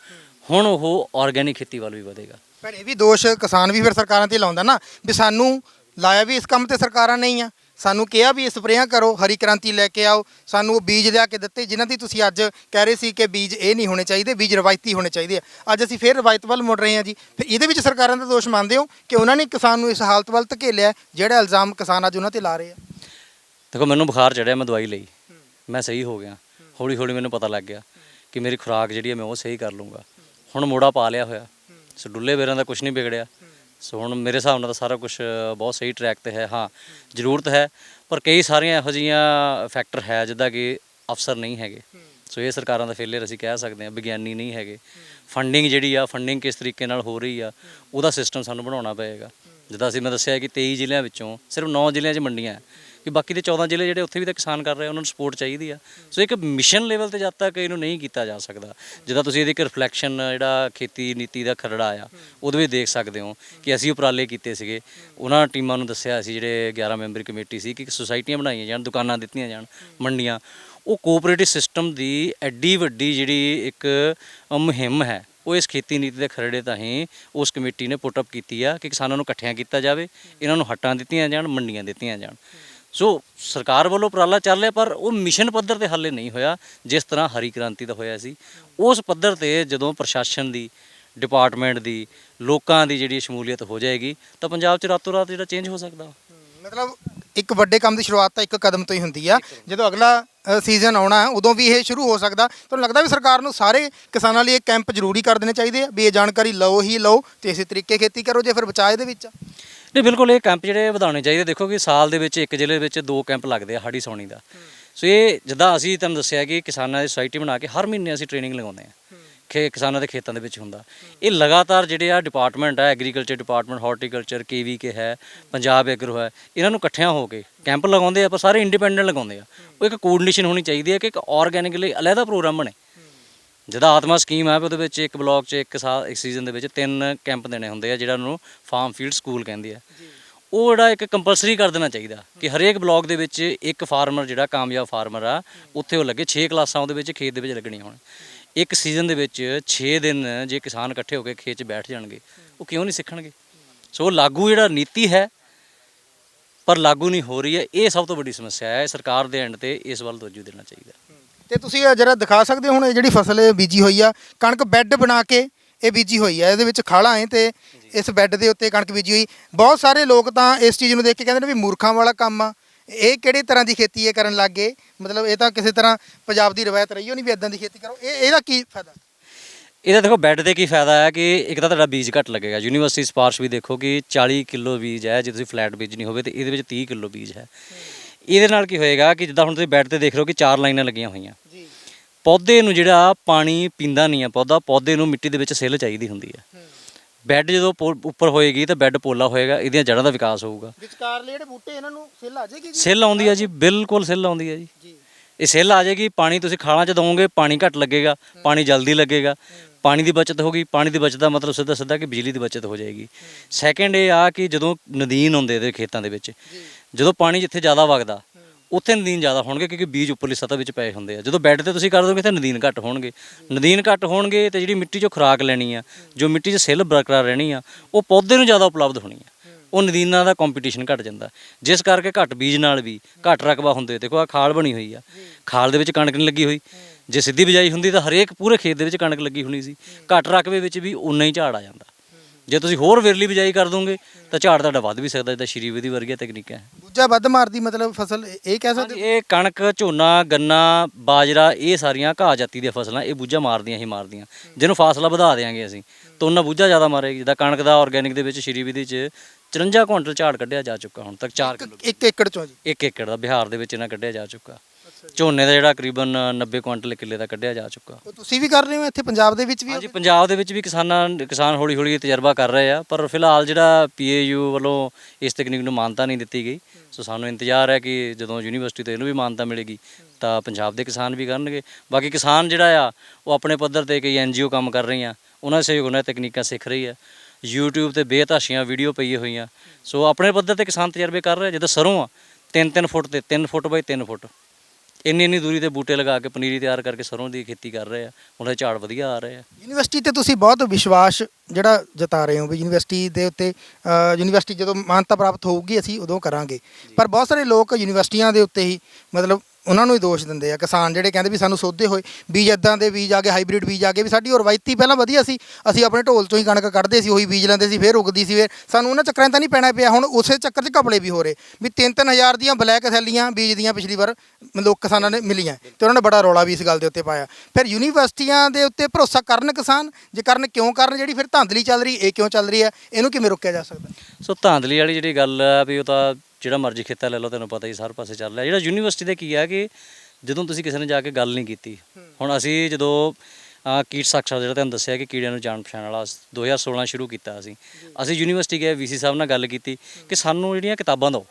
ਹੁਣ ਉਹ ਆਰਗੈਨਿਕ ਖੇਤੀ ਵੱਲ ਵੀ ਵਧੇਗਾ। ਪਰ ਇਹ ਵੀ ਦੋਸ਼ ਕਿਸਾਨ ਵੀ ਫਿਰ ਸਰਕਾਰਾਂ ਤੇ ਲਾਉਂਦਾ ਨਾ, ਵੀ ਸਾਨੂੰ ਲਾਇਆ ਵੀ ਇਸ ਕੰਮ ਤੇ ਸਰਕਾਰਾਂ ਨਹੀਂ ਆ। ਸਾਨੂੰ ਕਿਹਾ ਵੀ ਇਹ ਸਪਰੇਆਂ ਕਰੋ, ਹਰੀ ਕ੍ਰਾਂਤੀ ਲੈ ਕੇ ਆਓ। ਸਾਨੂੰ ਉਹ ਬੀਜ ਲਿਆ ਕੇ ਦਿੱਤੇ, ਜਿਨ੍ਹਾਂ ਦੀ ਤੁਸੀਂ ਅੱਜ ਕਹਿ ਰਹੇ ਸੀ ਕਿ ਬੀਜ ਇਹ ਨਹੀਂ ਹੋਣੇ ਚਾਹੀਦੇ, ਬੀਜ ਰਵਾਇਤੀ ਹੋਣੇ ਚਾਹੀਦੇ ਆ। ਅੱਜ ਅਸੀਂ ਫਿਰ ਰਵਾਇਤ ਵੱਲ ਮੁੜ ਰਹੇ ਹਾਂ ਜੀ। ਫਿਰ ਇਹਦੇ ਵਿੱਚ ਸਰਕਾਰਾਂ ਦਾ ਦੋਸ਼ ਮੰਨਦੇ ਹੋ ਕਿ ਉਹਨਾਂ ਨੇ ਕਿਸਾਨ ਨੂੰ ਇਸ ਹਾਲਤ ਵੱਲ ਧਕੇਲਿਆ, ਜਿਹੜਾ ਇਲਜ਼ਾਮ ਕਿਸਾਨ ਅੱਜ ਉਹਨਾਂ ਤੇ ਲਾ ਰਹੇ ਆ? ਦੇਖੋ, ਮੈਨੂੰ ਬੁਖਾਰ ਚੜਿਆ ਮੈਂ ਦਵਾਈ ਲਈ। ਮੈਂ ਸਹੀ ਹੋ ਗਿਆ। ਹੌਲੀ ਹੌਲੀ ਮੈਨੂੰ ਪਤਾ ਲੱਗ ਗਿਆ ਕਿ ਮੇਰੀ ਖੁਰਾਕ ਜਿਹੜੀ ਹੈ ਮੈਂ ਉਹ ਸਹੀ ਕਰ ਲੂੰਗਾ ਹੁਣ ਮੋੜਾ ਪਾ ਲਿਆ ਹੋਇਆ। ਸੋ ਡੁੱਲੇ ਬੇਰਾਂ ਦਾ ਕੁਝ ਨਹੀਂ ਵਿਗੜਿਆ। ਸੋ ਹੁਣ ਮੇਰੇ ਹਿਸਾਬ ਨਾਲ ਤਾਂ ਸਾਰਾ ਕੁਝ ਬਹੁਤ ਸਹੀ ਟਰੈਕ ਤੇ ਹੈ। ਹਾਂ, ਜ਼ਰੂਰਤ ਹੈ, ਪਰ ਕਈ ਸਾਰੀਆਂ ਇਹੋ ਜਿਹੀਆਂ ਫੈਕਟਰ ਹੈ, ਜਿੱਦਾਂ ਕਿ ਅਫਸਰ ਨਹੀਂ ਹੈਗੇ। ਸੋ ਇਹ ਸਰਕਾਰਾਂ ਦਾ ਫੇਲਿਅਰ ਅਸੀਂ ਕਹਿ ਸਕਦੇ ਹਾਂ, ਵਿਗਿਆਨੀ ਨਹੀਂ ਹੈਗੇ। ਫੰਡਿੰਗ ਜਿਹੜੀ ਆ ਫੰਡਿੰਗ ਕਿਸ ਤਰੀਕੇ ਨਾਲ ਹੋ ਰਹੀ ਆ, ਉਹਦਾ ਸਿਸਟਮ ਸਾਨੂੰ ਬਣਾਉਣਾ ਪਏਗਾ। ਜਿੱਦਾਂ ਅਸੀਂ, ਮੈਂ ਦੱਸਿਆ ਕਿ 23 ਜ਼ਿਲ੍ਹਿਆਂ ਵਿੱਚੋਂ ਸਿਰਫ 9 ਜ਼ਿਲ੍ਹਿਆਂ 'ਚ ਮੰਡੀਆਂ। ਕਿ ਬਾਕੀ ਦੇ 14 ਜ਼ਿਲ੍ਹੇ ਜਿਹੜੇ ਉੱਥੇ ਵੀ ਤਾਂ ਕਿਸਾਨ ਕਰ ਰਹੇ ਉਹਨਾਂ ਨੂੰ ਸਪੋਰਟ ਚਾਹੀਦੀ ਆ। ਸੋ ਇੱਕ ਮਿਸ਼ਨ ਲੈਵਲ ਤੇ ਜਦ ਤੱਕ ਇਹਨੂੰ ਨਹੀਂ ਕੀਤਾ ਜਾ ਸਕਦਾ, ਜਿੱਦਾਂ ਤੁਸੀਂ ਇਹਦੀ ਇੱਕ ਰਿਫਲੈਕਸ਼ਨ ਜਿਹੜਾ ਖੇਤੀ ਨੀਤੀ ਦਾ ਖਰੜਾ ਆ, ਉਹਦੇ ਵਿੱਚ ਦੇਖ ਸਕਦੇ ਹੋ ਕਿ ਅਸੀਂ ਉਪਰਾਲੇ ਕੀਤੇ ਸੀਗੇ। ਉਹਨਾਂ ਟੀਮਾਂ ਨੂੰ ਦੱਸਿਆ ਸੀ, ਜਿਹੜੇ 11 ਮੈਂਬਰੀ ਕਮੇਟੀ ਸੀ ਕਿ ਸੁਸਾਇਟੀਆਂ ਬਣਾਈਆਂ ਜਾਣ, ਦੁਕਾਨਾਂ ਦਿੱਤੀਆਂ ਜਾਣ, ਮੰਡੀਆਂ। ਉਹ ਕੋਆਪਰੇਟਿਵ ਸਿਸਟਮ ਦੀ ਐਡੀ ਵੱਡੀ ਜਿਹੜੀ ਇੱਕ ਮੁਹਿੰਮ ਹੈ, ਉਹ ਇਸ ਖੇਤੀ ਨੀਤੀ ਦੇ ਖਰੜੇ ਤਾਂ ਹੀ ਉਸ ਕਮੇਟੀ ਨੇ ਪੁੱਟ ਅਪ ਕੀਤੀ ਆ ਕਿ ਕਿਸਾਨਾਂ ਨੂੰ ਇਕੱਠਿਆਂ ਕੀਤਾ ਜਾਵੇ, ਇਹਨਾਂ ਨੂੰ ਹੱਟਾਂ ਦਿੱਤੀਆਂ ਜਾਣ, ਮੰਡੀਆਂ ਦਿੱਤੀਆਂ ਜਾਣ। ਸੋ ਸਰਕਾਰ ਵੱਲੋਂ ਉਪਰਾਲਾ ਚੱਲ ਰਿਹਾ, ਪਰ ਉਹ ਮਿਸ਼ਨ ਪੱਧਰ ਤੇ ਹਾਲੇ ਨਹੀਂ ਹੋਇਆ, ਜਿਸ ਤਰ੍ਹਾਂ ਹਰੀ ਕ੍ਰਾਂਤੀ ਦਾ ਹੋਇਆ ਸੀ। ਉਸ ਪੱਧਰ ਤੇ ਜਦੋਂ ਪ੍ਰਸ਼ਾਸਨ ਦੀ, ਡਿਪਾਰਟਮੈਂਟ ਦੀ, ਲੋਕਾਂ ਦੀ ਜਿਹੜੀ ਸ਼ਮੂਲੀਅਤ ਹੋ ਜਾਏਗੀ, ਤਾਂ ਪੰਜਾਬ 'ਚ ਰਾਤੋਂ ਰਾਤ ਜਿਹੜਾ ਚੇਂਜ ਹੋ ਸਕਦਾ। ਮਤਲਬ ਇੱਕ ਵੱਡੇ ਕੰਮ ਦੀ ਸ਼ੁਰੂਆਤ ਤਾਂ ਇੱਕ ਕਦਮ ਤੋਂ ਹੀ ਹੁੰਦੀ ਆ। ਜਦੋਂ ਅਗਲਾ ਸੀਜ਼ਨ ਆਉਣਾ ਹੈ, ਉਦੋਂ ਵੀ ਇਹ ਸ਼ੁਰੂ ਹੋ ਸਕਦਾ। ਤੁਹਾਨੂੰ ਲੱਗਦਾ ਵੀ ਸਰਕਾਰ ਨੂੰ ਸਾਰੇ ਕਿਸਾਨਾਂ ਲਈ ਇਹ ਕੈਂਪ ਜ਼ਰੂਰੀ ਕਰ ਦੇਣੇ ਚਾਹੀਦੇ ਆ? ਵੀ ਇਹ ਜਾਣਕਾਰੀ ਲਓ ਹੀ ਲਓ ਤੇ ਇਸੇ ਤਰੀਕੇ ਖੇਤੀ ਕਰੋ ਜੇ ਫਿਰ ਬਚਾਅ ਇਹਦੇ ਵਿੱਚ। ਨਹੀਂ ਬਿਲਕੁਲ ਇਹ ਕੈਂਪ ਜਿਹੜੇ ਵਧਾਉਣੇ ਚਾਹੀਦੇ। ਦੇਖੋ ਕਿ ਸਾਲ ਦੇ ਵਿੱਚ ਇੱਕ ਜ਼ਿਲ੍ਹੇ ਵਿੱਚ ਦੋ ਕੈਂਪ ਲੱਗਦੇ ਆ ਹਾੜੀ ਸੌਣੀ ਦਾ। ਸੋ ਇਹ ਜਿੱਦਾਂ ਅਸੀਂ ਤੁਹਾਨੂੰ ਦੱਸਿਆ ਕਿ ਕਿਸਾਨਾਂ ਦੀ ਸੁਸਾਇਟੀ ਬਣਾ ਕੇ ਹਰ ਮਹੀਨੇ ਅਸੀਂ ਟ੍ਰੇਨਿੰਗ ਲਗਾਉਂਦੇ ਆ। ਕਿ ਕਿਸਾਨਾਂ ਦੇ ਖੇਤਾਂ ਦੇ ਵਿੱਚ ਹੁੰਦਾ। ਇਹ ਲਗਾਤਾਰ ਜਿਹੜੇ ਆ ਡਿਪਾਰਟਮੈਂਟ ਆ ਐਗਰੀਕਲਚਰ ਡਿਪਾਰਟਮੈਂਟ ਹਾਰਟੀਕਲਚਰ ਕੇਵੀਕੇ ਹੈ ਪੰਜਾਬ ਐਗਰੋ ਹੈ ਇਹਨਾਂ ਨੂੰ ਇਕੱਠਿਆਂ ਹੋ ਕੇ ਕੈਂਪ ਲਗਾਉਂਦੇ ਆ ਪਰ ਸਾਰੇ ਇੰਡੀਪੈਂਡੈਂਟ ਲਗਾਉਂਦੇ ਆ। ਉਹ ਇੱਕ ਕੋਆਰਡੀਨੇਸ਼ਨ ਹੋਣੀ ਚਾਹੀਦੀ ਹੈ ਕਿ ਇੱਕ ਆਰਗੈਨਿਕ ਲਈ ਅਲੱਗਾ ਪ੍ਰੋਗਰਾਮ ਬਣੇ। ਜਿਹਦਾ ਆਤਮਾ ਸਕੀਮ ਹੈ ਉਹਦੇ ਵਿੱਚ ਇੱਕ ਬਲਾਕ 'ਚ ਇੱਕ ਸਾਲ ਇੱਕ ਸੀਜ਼ਨ ਦੇ ਵਿੱਚ ਤਿੰਨ ਕੈਂਪ ਦੇਣੇ ਹੁੰਦੇ ਆ ਜਿਹੜਾ ਨੂੰ ਫਾਰਮ ਫੀਲਡ ਸਕੂਲ ਕਹਿੰਦੇ ਆ। ਉਹ ਜਿਹੜਾ ਇੱਕ ਕੰਪਲਸਰੀ ਕਰ ਦੇਣਾ ਚਾਹੀਦਾ ਕਿ ਹਰੇਕ ਬਲਾਕ ਦੇ ਵਿੱਚ ਇੱਕ ਫਾਰਮਰ ਜਿਹੜਾ ਕਾਮਯਾਬ ਫਾਰਮਰ ਆ ਉੱਥੇ ਉਹ ਲੱਗੇ 6 ਕਲਾਸਾਂ ਉਹਦੇ ਵਿੱਚ ਖੇਤ ਦੇ ਵਿੱਚ ਲੱਗਣੀਆਂ ਹੋਣ। ਇੱਕ ਸੀਜ਼ਨ ਦੇ ਵਿੱਚ 6 ਦਿਨ ਜੇ ਕਿਸਾਨ ਇਕੱਠੇ ਹੋ ਕੇ ਖੇਤ 'ਚ ਬੈਠ ਜਾਣਗੇ ਉਹ ਕਿਉਂ ਨਹੀਂ ਸਿੱਖਣਗੇ? ਸੋ ਲਾਗੂ ਜਿਹੜਾ ਨੀਤੀ ਹੈ ਪਰ ਲਾਗੂ ਨਹੀਂ ਹੋ ਰਹੀ ਹੈ ਇਹ ਸਭ ਤੋਂ ਵੱਡੀ ਸਮੱਸਿਆ ਹੈ ਸਰਕਾਰ ਦੇ ਐਂਡ ਤੇ ਇਸ ਵੱਲ ਤੋਜੂ ਦੇਣਾ ਚਾਹੀਦਾ। ਤੇ ਤੁਸੀਂ ਇਹ ਜਰਾ ਦਿਖਾ ਸਕਦੇ ਹੋ ਹੁਣ ਇਹ ਜਿਹੜੀ ਫਸਲ ਇਹ ਬੀਜੀ ਹੋਈ ਆ ਕਣਕ ਬੈੱਡ ਬਣਾ ਕੇ ਇਹ ਬੀਜੀ ਹੋਈ ਆ ਇਹਦੇ ਵਿੱਚ ਖਾਲਾਂ ਹੈ ਤੇ ਇਸ ਬੈੱਡ ਦੇ ਉੱਤੇ ਕਣਕ ਬੀਜੀ ਹੋਈ। ਬਹੁਤ ਸਾਰੇ ਲੋਕ ਤਾਂ ਇਸ ਚੀਜ਼ ਨੂੰ ਦੇਖ ਕੇ ਕਹਿੰਦੇ ਨੇ ਵੀ ਮੂਰਖਾਂ ਵਾਲਾ ਕੰਮ ਆ। ਇਹ ਕਿਹੜੀ ਤਰ੍ਹਾਂ ਦੀ ਖੇਤੀ ਇਹ ਕਰਨ ਲੱਗ ਗਏ? ਮਤਲਬ ਇਹ ਤਾਂ ਕਿਸੇ ਤਰ੍ਹਾਂ ਪੰਜਾਬ ਦੀ ਰਵਾਇਤ ਰਹੀ ਹੋ ਨਹੀਂ ਵੀ ਇਦਾਂ ਦੀ ਖੇਤੀ ਕਰੋ। ਇਹ ਇਹਦਾ ਕੀ ਫਾਇਦਾ? ਇਹਦਾ ਦੇਖੋ ਬੈੱਡ ਤੇ ਕੀ ਫਾਇਦਾ ਹੈ ਕਿ ਇੱਕ ਤਾਂ ਤੁਹਾਡਾ ਬੀਜ ਘੱਟ ਲੱਗੇਗਾ। ਯੂਨੀਵਰਸਿਟੀ ਸਪਾਰਸ਼ ਵੀ ਦੇਖੋ ਕਿ 40 ਕਿਲੋ ਬੀਜ ਹੈ ਜੇ ਤੁਸੀਂ ਫਲੈਟ ਬੀਜ ਨਹੀਂ ਹੋਵੇ ਤੇ ਇਹਦੇ ਵਿੱਚ 30 ਕਿਲੋ ਬੀਜ ਹੈ। ਇਹਦੇ ਨਾਲ ਕੀ ਹੋਏਗਾ ਕਿ ਜਿੱਦਾਂ ਹੁਣ ਤੁਸੀਂ ਬੈੱਡ ਤੇ ਦੇਖ ਰਹੇ ਹੋ ਕਿ ਚਾਰ ਲਾਈਨਾਂ ਲੱਗੀਆਂ ਹੋਈਆਂ। ਜੀ। ਪੌਦੇ ਨੂੰ ਜਿਹੜਾ ਪਾਣੀ ਪੀਂਦਾ ਨਹੀਂ ਆ ਪੌਦਾ ਪੌਦੇ ਨੂੰ ਮਿੱਟੀ ਦੇ ਵਿੱਚ ਸਿੱਲ ਚਾਹੀਦੀ ਹੁੰਦੀ ਹੈ। ਬੈੱਡ ਜਦੋਂ ਪੋ- ਉੱਪਰ ਹੋਏਗੀ ਤਾਂ ਬੈੱਡ ਪੋਲਾ ਹੋਏਗਾ ਇਹਦੀਆਂ ਜੜ੍ਹਾਂ ਦਾ ਵਿਕਾਸ ਹੋਊਗਾ। ਵਿਚਕਾਰਲੇ ਜਿਹੜੇ ਬੂਟੇ ਇਹਨਾਂ ਨੂੰ ਸਿੱਲ ਆ ਜਾਏਗੀ ਸਿੱਲ ਆਉਂਦੀ ਹੈ ਜੀ ਬਿਲਕੁਲ ਸਿੱਲ ਆਉਂਦੀ ਹੈ ਜੀ। ਜੀ। ਇਹ ਸਿੱਲ ਆ ਜਾਏਗੀ ਪਾਣੀ ਤੁਸੀਂ ਖਾਲਾਂ 'ਚ ਦਵੋਗੇ ਪਾਣੀ ਘੱਟ ਲੱਗੇਗਾ ਪਾਣੀ ਜਲਦੀ ਲੱਗੇਗਾ। ਪਾਣੀ ਦੀ ਬਚਤ ਹੋਗੀ ਪਾਣੀ ਦੀ ਬਚਤ ਦਾ ਮਤਲਬ ਸਿੱਧਾ ਸਿੱਧਾ ਕਿ ਬਿਜਲੀ ਦੀ ਬਚਤ ਹੋ ਜਾਏਗੀ। ਸੈਕੰਡ ਇਹ ਆ ਕਿ ਜਦੋਂ ਨਦੀਨ ਹੁੰਦੇ ਇਹਦੇ ਖੇਤਾਂ ਦੇ ਵਿੱਚ ਜਦੋਂ ਪਾਣੀ ਜਿੱਥੇ ਜ਼ਿਆਦਾ ਵਗਦਾ ਉੱਥੇ ਨਦੀਨ ਜ਼ਿਆਦਾ ਹੋਣਗੇ ਕਿਉਂਕਿ ਬੀਜ ਉੱਪਰਲੀ ਸਤਹ ਵਿੱਚ ਪਏ ਹੁੰਦੇ ਆ। ਜਦੋਂ ਬੈੱਡ ਤੇ ਤੁਸੀਂ ਕਰ ਦੋਗੇ ਤਾਂ ਨਦੀਨ ਘੱਟ ਹੋਣਗੇ। ਨਦੀਨ ਘੱਟ ਹੋਣਗੇ ਤੇ ਜਿਹੜੀ ਮਿੱਟੀ 'ਚੋਂ ਖੁਰਾਕ ਲੈਣੀ ਆ, ਜੋ ਮਿੱਟੀ 'ਚ ਸਿੱਲ ਬਰਕਰਾਰ ਰਹਿਣੀ ਆ, ਉਹ ਪੌਦੇ ਨੂੰ ਜ਼ਿਆਦਾ ਉਪਲਬਧ ਹੋਣੀ ਆ। ਉਹ ਨਦੀਨਾਂ ਦਾ ਕੰਪੀਟੀਸ਼ਨ ਘਟ ਜਾਂਦਾ। ਜਿਸ ਕਰਕੇ ਘੱਟ ਬੀਜ ਨਾਲ ਵੀ ਘੱਟ ਰਕਬਾ ਹੁੰਦੇ ਦੇਖੋ ਆ ਖਾਲ ਬਣੀ ਹੋਈ ਆ। ਖਾਲ ਦੇ ਵਿੱਚ ਕਣਕ ਨਹੀਂ ਲੱਗੀ ਹੋਈ। ਜੇ ਸਿੱਧੀ ਬਿਜਾਈ ਹੁੰਦੀ ਤਾਂ ਹਰੇਕ ਪੂਰੇ ਖੇਤ ਦੇ ਵਿੱਚ ਕਣਕ ਲੱਗੀ ਹੋਣੀ ਸੀ। ਘੱਟ ਰਕਬੇ ਵਿੱਚ ਵੀ ਉਨਾ ਹੀ ਝਾੜ ਆ ਜਾਂਦਾ। ਜੇ ਤੁਸੀਂ ਹੋਰ ਵਿਰਲੀ ਬਿਜਾਈ ਕਰ ਦੋਗੇ ਤਾਂ ਝਾੜ ਤੁਹਾਡਾ ਵੱਧ ਵੀ ਸਕਦਾ ਜਿੱਦਾਂ ਸ਼੍ਰੀ ਵਿਧੀ ਵਰਗੀਆਂ ਤਕਨੀਕਾਂ ਹੈ। ਬੂਝਾ ਵੱਧ ਮਾਰਦੀ ਮਤਲਬ ਫਸਲ ਇਹ- ਕਹਿ ਸਕਦੇ ਇਹ ਕਣਕ ਝੋਨਾ ਗੰਨਾ ਬਾਜਰਾ ਇਹ ਸਾਰੀਆਂ ਘਾਹ ਜਾਤੀ ਦੀਆਂ ਫਸਲਾਂ ਇਹ ਬੂਝਾ ਮਾਰਦੀਆਂ ਹੀ ਮਾਰਦੀਆਂ। ਜਿਹਨੂੰ ਫਾਸਲਾ ਵਧਾ ਦੇਾਂਗੇ ਅਸੀਂ ਤਾਂ ਉਹਨਾਂ ਬੂਝਾ ਜ਼ਿਆਦਾ ਮਾਰੇਗੀ। ਜਿੱਦਾਂ ਕਣਕ ਦਾ ਆਰਗੈਨਿਕ ਦੇ ਵਿੱਚ ਸ਼੍ਰੀ ਵਿਧੀ ਚ 54 ਕੁਇੰਟਲ ਝਾੜ ਕੱਢਿਆ ਜਾ ਚੁੱਕਾ ਹੁਣ ਤੱਕ 4 ਕਿਲੋ। ਇੱਕ ਏਕੜ ਚੋਂ ਜੀ। ਇੱਕ ਏਕੜ ਦਾ ਬਿਹਾਰ ਦੇ ਵਿੱਚ ਇਹਨਾਂ ਕੱਢਿਆ ਜਾ ਚੁੱਕਾ। ਝੋਨੇ ਦਾ ਜਿਹੜਾ ਤਕਰੀਬਨ 90 ਕੁਇੰਟਲ ਕਿੱਲੇ ਦਾ ਕੱਢਿਆ ਜਾ ਚੁੱਕਾ। ਉਹ ਤੁਸੀਂ ਵੀ ਕਰ ਰਹੇ ਹੋ ਇੱਥੇ ਪੰਜਾਬ ਦੇ ਵਿੱਚ ਵੀ ਹਾਂਜੀ ਪੰਜਾਬ ਦੇ ਵਿੱਚ ਵੀ ਕਿਸਾਨਾਂ ਕਿਸਾਨ ਹੌਲੀ ਹੌਲੀ ਤਜਰਬਾ ਕਰ ਰਹੇ ਆ ਪਰ ਫਿਲਹਾਲ ਜਿਹੜਾ ਪੀਏਯੂ ਵੱਲੋਂ ਇਸ ਤਕਨੀਕ ਨੂੰ ਮਾਨਤਾ ਨਹੀਂ ਦਿੱਤੀ ਗਈ। ਸੋ ਸਾਨੂੰ ਇੰਤਜ਼ਾਰ ਹੈ ਕਿ ਜਦੋਂ ਯੂਨੀਵਰਸਿਟੀ ਤੋਂ ਇਹਨੂੰ ਵੀ ਮਾਨਤਾ ਮਿਲੇਗੀ ਤਾਂ ਪੰਜਾਬ ਦੇ ਕਿਸਾਨ ਵੀ ਕਰਨਗੇ। ਬਾਕੀ ਕਿਸਾਨ ਜਿਹੜਾ ਆ ਉਹ ਆਪਣੇ ਪੱਧਰ ਤੇ ਕਈ ਐਨਜੀਓ ਕੰਮ ਕਰ ਰਹੀਆਂ ਉਹਨਾਂ ਦੇ ਸਹਿਯੋਗ ਨਾਲ ਤਕਨੀਕਾਂ ਸਿੱਖ ਰਹੀ ਹੈ YouTube ਤੇ ਬੇਤਹਾਸ਼ੀਆਂ ਵੀਡੀਓ ਪਈਆਂ ਹੋਈਆਂ। ਸੋ ਆਪਣੇ ਪੱਧਰ ਤੇ ਕਿਸਾਨ ਤਜਰਬੇ ਕਰ ਰਹੇ ਆ। ਜਿੱਦਾਂ ਸਰੋਂ ਆ 3-3 ਫੁੱਟ ਤੇ 3 ਫੁੱਟ ਬਾਈ 3 ਫੁੱਟ। ਇੰਨੀ ਇੰਨੀ ਦੂਰੀ ਤੇ ਬੂਟੇ ਲਗਾ ਕੇ ਪਨੀਰੀ ਤਿਆਰ ਕਰਕੇ ਸਰੋਂ ਦੀ ਖੇਤੀ ਕਰ ਰਹੇ ਆ ਉਹਨਾਂ ਦੇ ਝਾੜ ਵਧੀਆ ਆ ਰਹੇ ਆ। ਯੂਨੀਵਰਸਿਟੀ ਤੇ ਤੁਸੀਂ ਬਹੁਤ ਵਿਸ਼ਵਾਸ ਜਿਹੜਾ ਜਤਾ ਰਹੇ ਹੋ ਵੀ ਯੂਨੀਵਰਸਿਟੀ ਦੇ ਉੱਤੇ ਯੂਨੀਵਰਸਿਟੀ ਜਦੋਂ ਮਾਨਤਾ ਪ੍ਰਾਪਤ ਹੋਊਗੀ ਅਸੀਂ ਉਦੋਂ ਕਰਾਂਗੇ। ਪਰ ਬਹੁਤ ਸਾਰੇ ਲੋਕ ਯੂਨੀਵਰਸਿਟੀਆਂ ਦੇ ਉੱਤੇ ਹੀ ਮਤਲਬ ਉਹਨਾਂ ਨੂੰ ਹੀ ਦੋਸ਼ ਦਿੰਦੇ ਆ। ਕਿਸਾਨ ਜਿਹੜੇ ਕਹਿੰਦੇ ਵੀ ਸਾਨੂੰ ਸੋਧੇ ਹੋਏ, ਬੀਜ ਇਦਾਂ ਦੇ ਬੀਜ ਆ ਗਏ, ਹਾਈਬ੍ਰਿਡ ਬੀਜ ਆ ਗਏ ਵੀ ਸਾਡੀ ਉਹ ਰਵਾਇਤੀ ਪਹਿਲਾਂ ਵਧੀਆ ਸੀ। ਅਸੀਂ ਆਪਣੇ ਢੋਲ ਤੋਂ ਹੀ ਕਣਕ ਕੱਢਦੇ ਸੀ, ਉਹੀ ਬੀਜ ਲੈਂਦੇ ਸੀ, ਫਿਰ ਉਗਦੀ ਸੀ, ਫਿਰ ਸਾਨੂੰ ਉਹਨਾਂ ਚੱਕਰਾਂ 'ਚ ਤਾਂ ਨਹੀਂ ਪੈਣਾ ਪਿਆ। ਹੁਣ ਉਸੇ ਚੱਕਰ 'ਚ ਘਪਲੇ ਵੀ ਹੋ ਰਹੇ ਵੀ 3-3000 ਦੀਆਂ ਬਲੈਕ ਥੈਲੀਆਂ ਬੀਜ ਦੀਆਂ ਪਿਛਲੀ ਵਾਰ ਲੋਕ ਕਿਸਾਨਾਂ ਨੇ ਮਿਲੀਆਂ ਤੇ ਉਹਨਾਂ ਨੇ ਬੜਾ ਰੌਲਾ ਵੀ ਇਸ ਗੱਲ ਦੇ ਉੱਤੇ ਪਾਇਆ। ਫਿਰ ਯੂਨੀਵਰਸਿਟੀਆਂ ਦੇ ਉੱਤੇ ਭਰੋਸਾ ਕਰਨ ਕਿਸਾਨ, ਜੇ ਕਰਨ ਕਿਉਂ ਕਰਨ, ਜਿਹੜੀ ਫਿਰ ਧਾਂਦਲੀ ਚੱਲ ਰਹੀ, ਇਹ ਕਿਉਂ ਚੱਲ ਰਹੀ ਹੈ, ਇਹਨੂੰ ਕਿਵੇਂ ਰੋਕਿਆ ਜਾ ਸਕਦਾ? ਸੋ ਧਾਂਦਲੀ ਵਾਲੀ ਜਿਹੜੀ ਗੱਲ ਆ ਵੀ ਉਹ ਤਾਂ ਜਿਹੜਾ ਮਰਜ਼ੀ ਖੇਤਾ ਲੈ ਲਓ ਤੈਨੂੰ ਪਤਾ ਹੀ ਸਾਰੇ ਪਾਸੇ ਚੱਲ ਰਿਹਾ। ਜਿਹੜਾ ਯੂਨੀਵਰਸਿਟੀ ਦੇ ਕੀ ਆ ਕਿ ਜਦੋਂ ਤੁਸੀਂ ਕਿਸੇ ਨੇ ਜਾ ਕੇ ਗੱਲ ਨਹੀਂ ਕੀਤੀ ਹੁਣ ਅਸੀਂ ਜਦੋਂ ਕੀਟ ਸਾਖਰਤਾ ਜਿਹੜਾ ਤੁਹਾਨੂੰ ਦੱਸਿਆ ਕਿ ਕੀੜਿਆਂ ਨੂੰ ਜਾਣ ਪਛਾਣ ਵਾਲਾ 2016 ਸ਼ੁਰੂ ਕੀਤਾ ਅਸੀਂ ਅਸੀਂ ਯੂਨੀਵਰਸਿਟੀ ਗਏ ਵੀਸੀ ਸਾਹਿਬ ਨਾਲ ਗੱਲ ਕੀਤੀ ਕਿ ਸਾਨੂੰ ਜਿਹੜੀਆਂ ਕਿਤਾਬਾਂ ਦਿਓ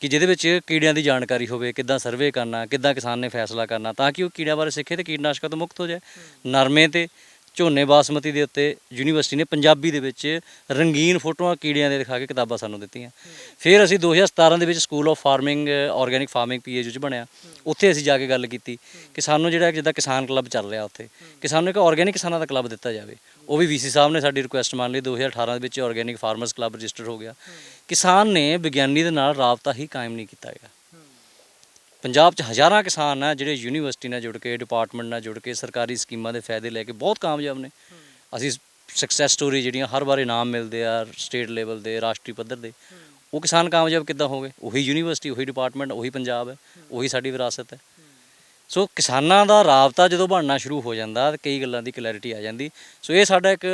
ਕਿ ਜਿਹਦੇ ਵਿੱਚ ਕੀੜਿਆਂ ਦੀ ਜਾਣਕਾਰੀ ਹੋਵੇ ਕਿੱਦਾਂ ਸਰਵੇ ਕਰਨਾ ਕਿੱਦਾਂ ਕਿਸਾਨ ਨੇ ਫੈਸਲਾ ਕਰਨਾ ਤਾਂ ਕਿ ਉਹ ਕੀੜਿਆਂ ਬਾਰੇ ਸਿੱਖੇ ਤੇ ਕੀਟਨਾਸ਼ਕਾਂ ਤੋਂ ਮੁਕਤ ਹੋ ਜਾਏ। ਨਰਮੇ ਤੇ ਝੋਨੇ ਬਾਸਮਤੀ ਦੇ ਉੱਤੇ ਯੂਨੀਵਰਸਿਟੀ ਨੇ ਪੰਜਾਬੀ ਦੇ ਵਿੱਚ ਰੰਗੀਨ ਫੋਟੋਆਂ ਕੀੜਿਆਂ ਦੇ ਦਿਖਾ ਕੇ ਕਿਤਾਬਾਂ ਸਾਨੂੰ ਦਿੱਤੀਆਂ। ਫਿਰ ਅਸੀਂ 2017 ਦੇ ਵਿੱਚ school of farming organic farming PAU ਚ ਬਣਿਆ। ਉੱਥੇ ਅਸੀਂ ਜਾ ਕੇ ਗੱਲ ਕੀਤੀ ਕਿ ਸਾਨੂੰ ਜਿਹੜਾ ਜਿੱਦਾਂ ਕਿਸਾਨ ਕਲੱਬ ਚੱਲ ਰਿਹਾ ਉੱਥੇ, ਕਿ ਸਾਨੂੰ ਇੱਕ ਆਰਗੈਨਿਕ ਕਿਸਾਨਾਂ ਦਾ ਕਲੱਬ ਦਿੱਤਾ ਜਾਵੇ। ਉਹ ਵੀ ਵੀਸੀ ਸਾਹਿਬ ਨੇ ਸਾਡੀ ਰਿਕੁਐਸਟ ਮੰਨ ਲਈ 2018 ਦੇ ਵਿੱਚ ਆਰਗੈਨਿਕ ਫਾਰਮਰਸ ਕਲੱਬ ਰਜਿਸਟਰ ਹੋ ਗਿਆ। ਕਿਸਾਨ ਨੇ ਵਿਗਿਆਨੀ ਦੇ ਨਾਲ ਰਾਬਤਾ ਹੀ ਕਾਇਮ ਨਹੀਂ ਕੀਤਾ ਹੈਗਾ। ਪੰਜਾਬ 'ਚ ਹਜ਼ਾਰਾਂ ਕਿਸਾਨ ਆ ਜਿਹੜੇ ਯੂਨੀਵਰਸਿਟੀ ਨਾਲ ਜੁੜ ਕੇ ਡਿਪਾਰਟਮੈਂਟ ਨਾਲ ਜੁੜ ਕੇ ਸਰਕਾਰੀ ਸਕੀਮਾਂ ਦੇ ਫਾਇਦੇ ਲੈ ਕੇ ਬਹੁਤ ਕਾਮਯਾਬ ਨੇ। ਅਸੀਂ ਸਕਸੈਸ ਸਟੋਰੀ ਜਿਹੜੀਆਂ ਹਰ ਵਾਰ ਇਨਾਮ ਮਿਲਦੇ ਆ ਸਟੇਟ ਲੈਵਲ ਦੇ ਰਾਸ਼ਟਰੀ ਪੱਧਰ ਦੇ ਉਹ ਕਿਸਾਨ ਕਾਮਯਾਬ ਕਿੱਦਾਂ ਹੋ ਗਏ ਉਹੀ ਯੂਨੀਵਰਸਿਟੀ ਉਹੀ ਡਿਪਾਰਟਮੈਂਟ ਉਹੀ ਪੰਜਾਬ ਹੈ ਉਹੀ ਸਾਡੀ ਵਿਰਾਸਤ ਹੈ। ਸੋ ਕਿਸਾਨਾਂ ਦਾ ਰਾਬਤਾ ਜਦੋਂ ਬਣਨਾ ਸ਼ੁਰੂ ਹੋ ਜਾਂਦਾ ਤਾਂ ਕਈ ਗੱਲਾਂ ਦੀ ਕਲੈਰਿਟੀ ਆ ਜਾਂਦੀ। ਸੋ ਇਹ ਸਾਡਾ ਇੱਕ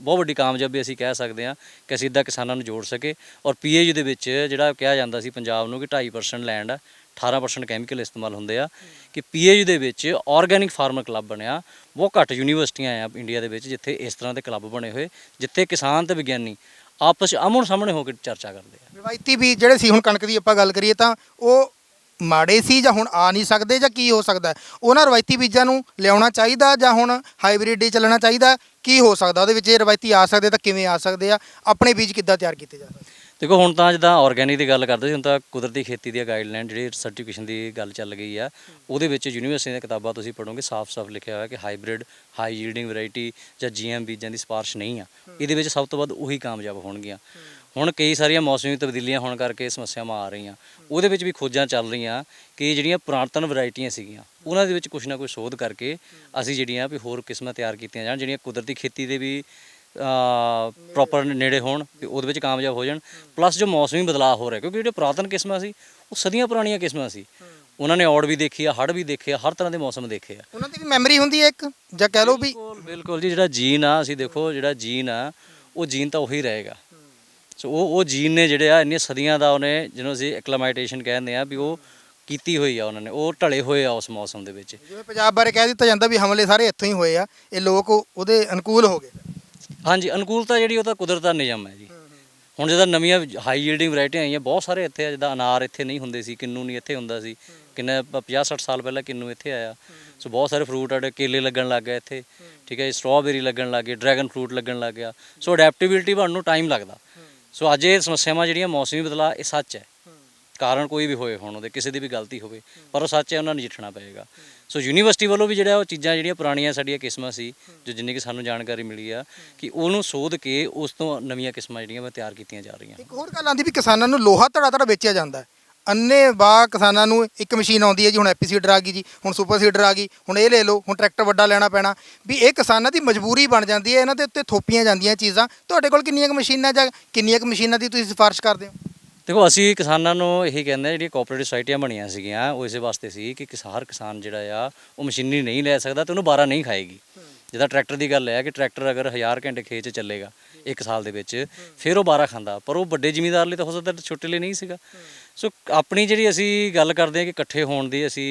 ਬਹੁਤ ਵੱਡੀ ਕਾਮਯਾਬੀ ਅਸੀਂ ਕਹਿ ਸਕਦੇ ਹਾਂ ਕਿ ਅਸੀਂ ਇੱਦਾਂ ਕਿਸਾਨਾਂ ਨੂੰ ਜੋੜ ਸਕੇ ਔਰ ਪੀਏਯੂ ਦੇ ਵਿੱਚ ਜਿਹੜਾ ਕਿਹਾ ਜਾਂਦਾ ਸੀ ਪੰਜਾਬ ਨੂੰ ਕਿ 2.5% ਲੈਂਡ ਆ। 18% ਕੈਮੀਕਲ ਇਸਤੇਮਾਲ ਹੁੰਦੇ ਆ, ਕਿ ਪੀਏਯੂ ਦੇ ਵਿੱਚ ਆਰਗੈਨਿਕ ਫਾਰਮਰ ਕਲੱਬ ਬਣਿਆ, ਬਹੁਤ ਘੱਟ ਯੂਨੀਵਰਸਿਟੀਆਂ ਆ ਇੰਡੀਆ ਦੇ ਵਿੱਚ ਜਿੱਥੇ ਇਸ ਤਰ੍ਹਾਂ ਦੇ ਕਲੱਬ ਬਣੇ ਹੋਏ, ਜਿੱਥੇ ਕਿਸਾਨ ਤੇ ਵਿਗਿਆਨੀ ਆਪਸ 'ਚ ਆਮੋ ਸਾਹਮਣੇ ਹੋ ਕੇ ਚਰਚਾ ਕਰਦੇ ਆ। ਰਵਾਇਤੀ ਬੀਜ ਜਿਹੜੇ ਸੀ, ਹੁਣ ਕਣਕ ਦੀ ਆਪਾਂ ਗੱਲ ਕਰੀਏ ਤਾਂ ਉਹ ਮਾੜੇ ਸੀ ਜਾਂ ਹੁਣ ਆ ਨਹੀਂ ਸਕਦੇ ਜਾਂ ਕੀ ਹੋ ਸਕਦਾ ਉਹਨਾਂ ਰਵਾਇਤੀ ਬੀਜਾਂ ਨੂੰ ਲਿਆਉਣਾ ਚਾਹੀਦਾ ਜਾਂ ਹੁਣ ਹਾਈਬ੍ਰਿਡ ਹੀ ਚੱਲਣਾ ਚਾਹੀਦਾ ਕੀ ਹੋ ਸਕਦਾ? ਉਹਦੇ ਵਿੱਚ ਇਹ ਰਵਾਇਤੀ ਆ ਸਕਦੇ ਤਾਂ ਕਿਵੇਂ ਆ ਸਕਦੇ ਆ? ਆਪਣੇ ਬੀਜ ਕਿੱਦਾਂ ਤਿਆਰ ਕੀਤੇ ਜਾ ਸਕਦੇ? ਦੇਖੋ, ਹੁਣ ਤਾਂ ਜਿੱਦਾਂ ਆਰਗੈਨਿਕ ਦੀ ਗੱਲ ਕਰਦੇ ਸੀ, ਹੁਣ ਤਾਂ ਕੁਦਰਤੀ ਖੇਤੀ ਦੀਆਂ ਗਾਈਡਲਾਈਨ ਜਿਹੜੀ ਸਰਟੀਫਿਕੇਸ਼ਨ ਦੀ ਗੱਲ ਚੱਲ ਗਈ ਆ, ਉਹਦੇ ਵਿੱਚ ਯੂਨੀਵਰਸਿਟੀ ਦੀਆਂ ਕਿਤਾਬਾਂ ਤੁਸੀਂ ਪੜੋਗੇ ਸਾਫ਼-ਸਾਫ਼ ਲਿਖਿਆ ਹੋਇਆ ਕਿ ਹਾਈਬ੍ਰਿਡ ਹਾਈ ਯੀਲਡਿੰਗ ਵੈਰਾਈਟੀ ਜਾਂ ਜੀਐਮ ਬੀਜਾਂ ਦੀ ਸਿਫਾਰਿਸ਼ ਨਹੀਂ ਆ। ਇਹਦੇ ਵਿੱਚ ਸਭ ਤੋਂ ਵੱਧ ਉਹੀ ਕਾਮਯਾਬ ਹੋਣਗੀਆਂ। ਹੁਣ ਕਈ ਸਾਰੀਆਂ ਮੌਸਮੀ ਤਬਦੀਲੀਆਂ ਹੋਣ ਕਰਕੇ ਸਮੱਸਿਆਵਾਂ ਆ ਰਹੀਆਂ। ਉਹਦੇ ਵਿੱਚ ਵੀ ਖੋਜਾਂ ਚੱਲ ਰਹੀਆਂ ਕਿ ਜਿਹੜੀਆਂ ਪੁਰਾਤਨ ਵੈਰਾਈਟੀਆਂ ਸੀਗੀਆਂ, ਉਹਨਾਂ ਦੇ ਵਿੱਚ ਕੁਝ ਨਾ ਕੁਝ ਸੋਧ ਕਰਕੇ ਅਸੀਂ ਜਿਹੜੀਆਂ ਵੀ ਹੋਰ ਕਿਸਮਾਂ ਤਿਆਰ ਕੀਤੀਆਂ ਜਾਣ, ਜਿਹੜੀਆਂ ਕੁਦਰਤੀ ਖੇਤੀ ਦੇ ਵੀ ਪ੍ਰੋਪਰ ਨੇੜੇ ਹੋਣ ਵੀ ਉਹਦੇ ਵਿੱਚ ਕਾਮਯਾਬ ਹੋ ਜਾਣ। ਪਲੱਸ ਜੋ ਮੌਸਮੀ ਬਦਲਾਅ ਹੋ ਰਿਹਾ ਕਿਉਂਕਿ ਜਿਹੜੇ ਪੁਰਾਤਨ ਕਿਸਮਾਂ ਸੀ ਉਹ ਸਦੀਆਂ ਪੁਰਾਣੀਆਂ ਕਿਸਮਾਂ ਸੀ। ਉਹਨਾਂ ਨੇ ਔੜ ਵੀ ਦੇਖੀ ਆ ਹੜ੍ਹ ਵੀ ਦੇਖੇ ਆ ਹਰ ਤਰ੍ਹਾਂ ਦੇ ਮੌਸਮ ਦੇਖੇ ਆ। ਉਹਨਾਂ ਦੀ ਵੀ ਮੈਮਰੀ ਹੁੰਦੀ ਹੈ ਇੱਕ ਜਾਂ ਕਹਿ ਲਓ ਵੀ ਬਿਲਕੁਲ ਬਿਲਕੁਲ ਜੀ ਜਿਹੜਾ ਜੀਨ ਆ ਅਸੀਂ ਦੇਖੋ ਜਿਹੜਾ ਜੀਨ ਆ ਉਹ ਜੀਨ ਤਾਂ ਉਹੀ ਰਹੇਗਾ। ਸੋ ਉਹ ਉਹ ਜੀਨ ਨੇ ਜਿਹੜੇ ਆ ਇੰਨੀਆਂ ਸਦੀਆਂ ਦਾ ਉਹਨੇ ਜਿਹਨੂੰ ਅਸੀਂ ਐਕਲਮਾਈਟੇਸ਼ਨ ਕਹਿੰਦੇ ਆ ਵੀ ਉਹ ਕੀਤੀ ਹੋਈ ਆ ਉਹਨਾਂ ਨੇ ਉਹ ਢਲੇ ਹੋਏ ਆ ਉਸ ਮੌਸਮ ਦੇ ਵਿੱਚ। ਜਿਵੇਂ ਪੰਜਾਬ ਬਾਰੇ ਕਹਿ ਦਿੱਤਾ ਜਾਂਦਾ ਵੀ ਹਮਲੇ ਸਾਰੇ ਇੱਥੋਂ ਹੀ ਹੋਏ ਆ ਇਹ ਲੋਕ ਉਹਦੇ ਅਨੁਕੂਲ ਹੋ ਗਏ। ਹਾਂਜੀ, ਅਨੁਕੂਲਤਾ ਜਿਹੜੀ ਉਹ ਤਾਂ ਕੁਦਰਤ ਦਾ ਨਿਯਮ ਹੈ ਜੀ। ਹੁਣ ਜਿਹਦਾ ਨਵੀਆਂ ਹਾਈ ਯੀਲਡਿੰਗ ਵੈਰਾਈਟੀਆਂ ਆਈਆਂ, ਬਹੁਤ ਸਾਰੇ ਇੱਥੇ ਆ, ਜਿੱਦਾਂ ਅਨਾਰ ਇੱਥੇ ਨਹੀਂ ਹੁੰਦੇ ਸੀ, ਕਿੰਨੂ ਨਹੀਂ ਇੱਥੇ ਹੁੰਦਾ ਸੀ। ਕਿੰਨਾ 50 60 ਸਾਲ ਪਹਿਲਾਂ ਕਿੰਨੂ ਇੱਥੇ ਆਇਆ। ਸੋ ਬਹੁਤ ਸਾਰੇ ਫਰੂਟ ਆੜੇ ਕੇਲੇ ਲੱਗਣ ਲੱਗ ਗਏ ਇੱਥੇ, ਠੀਕ ਹੈ ਜੀ ਸਟ੍ਰਾਬੇਰੀ ਲੱਗਣ ਲੱਗ ਗਈ ਡਰੈਗਨ ਫਰੂਟ ਲੱਗਣ ਲੱਗ ਗਿਆ। ਸੋ ਅਡੈਪਟੇਬਿਲਿਟੀ ਬਣਨ ਨੂੰ ਟਾਈਮ ਲੱਗਦਾ। ਸੋ ਅੱਜ ਇਹ ਸਮੱਸਿਆਵਾਂ ਜਿਹੜੀਆਂ ਮੌਸਮੀ ਬਦਲਾਅ, ਇਹ ਸੱਚ ਹੈ। ਕਾਰਨ ਕੋਈ ਵੀ ਹੋਏ ਹੁਣ ਉਹਦੇ, ਕਿਸੇ ਦੀ ਵੀ ਗਲਤੀ ਹੋਵੇ, ਪਰ ਉਹ ਸੱਚ ਹੈ, ਉਹਨਾਂ ਨੂੰ ਨਜਿੱਠਣਾ ਪਏਗਾ। ਸੋ ਯੂਨੀਵਰਸਿਟੀ ਵੱਲੋਂ ਵੀ ਜਿਹੜਾ ਉਹ ਚੀਜ਼ਾਂ ਜਿਹੜੀਆਂ ਪੁਰਾਣੀਆਂ ਸਾਡੀਆਂ ਕਿਸਮਾਂ ਸੀ, ਜੋ ਜਿੰਨੀ ਕਿ ਸਾਨੂੰ ਜਾਣਕਾਰੀ ਮਿਲੀ ਆ, ਕਿ ਉਹਨੂੰ ਸੋਧ ਕੇ ਉਸ ਤੋਂ ਨਵੀਆਂ ਕਿਸਮਾਂ ਜਿਹੜੀਆਂ ਵਾ ਤਿਆਰ ਕੀਤੀਆਂ ਜਾ ਰਹੀਆਂ। ਇੱਕ ਹੋਰ ਗੱਲ ਆਂਦੀ ਵੀ ਕਿਸਾਨਾਂ ਨੂੰ ਲੋਹਾ ਧੜਾ ਧੜਾ ਵੇਚਿਆ ਜਾਂਦਾ ਹੈ। ਅੰਨੇ ਬਾ ਕਿਸਾਨਾਂ ਨੂੰ ਇੱਕ ਮਸ਼ੀਨ ਆਉਂਦੀ ਹੈ ਜੀ, ਹੁਣ ਐਪੀ ਸੀਡਰ ਆ ਗਈ ਜੀ, ਹੁਣ ਸੁਪਰ ਸੀਡਰ ਆ ਗਈ, ਹੁਣ ਇਹ ਲੈ ਲਓ, ਹੁਣ ਟਰੈਕਟਰ ਵੱਡਾ ਲੈਣਾ ਪੈਣਾ। ਵੀ ਇਹ ਕਿਸਾਨਾਂ ਦੀ ਮਜਬੂਰੀ ਬਣ ਜਾਂਦੀ ਹੈ, ਇਹਨਾਂ ਦੇ ਉੱਤੇ ਥੋਪੀਆਂ ਜਾਂਦੀਆਂ ਚੀਜ਼ਾਂ। ਤੁਹਾਡੇ ਕੋਲ ਕਿੰਨੀਆਂ ਕੁ ਮਸ਼ੀਨਾਂ ਜਾਂ ਕਿੰਨੀਆਂ ਕੁ ਮਸ਼ੀਨਾਂ ਦੀ ਤੁਸੀਂ ਸਿਫਾਰਿਸ਼ ਕਰਦੇ ਹੋ? ਦੇਖੋ ਅਸੀਂ ਕਿਸਾਨਾਂ ਨੂੰ ਇਹੀ ਕਹਿੰਦੇ ਆ ਜਿਹੜੀਆਂ ਕੋਆਪਰੇਟਿਵ ਸੁਸਾਇਟੀਆਂ ਬਣੀਆਂ ਸੀਗੀਆਂ ਉਹ ਇਸੇ ਵਾਸਤੇ ਸੀ ਕਿ ਕਿਸਾਨ ਕਿਸਾਨ ਜਿਹੜਾ ਆ ਉਹ ਮਸ਼ੀਨਰੀ ਨਹੀਂ ਲੈ ਸਕਦਾ ਤੇ ਉਹਨੂੰ ਬਾਰਾ ਨਹੀਂ ਖਾਏਗੀ। ਜਿੱਦਾਂ ਟਰੈਕਟਰ ਦੀ ਗੱਲ ਹੈ ਕਿ ਟਰੈਕਟਰ ਅਗਰ 1000 ਘੰਟੇ ਖੇਤ 'ਚ ਚੱਲੇਗਾ ਇੱਕ ਸਾਲ ਦੇ ਵਿੱਚ ਫਿਰ ਉਹ ਬਾਰਾ ਖਾਂਦਾ ਪਰ ਉਹ ਵੱਡੇ ਜ਼ਿਮੀਂਦਾਰ ਲਈ ਤਾਂ ਹੋ ਸਕਦਾ ਛੋਟੇ ਲਈ ਨਹੀਂ ਸੀਗਾ। ਸੋ ਆਪਣੀ ਜਿਹੜੀ ਅਸੀਂ ਗੱਲ ਕਰਦੇ ਹਾਂ ਕਿ ਇਕੱਠੇ ਹੋਣ ਦੀ ਅਸੀਂ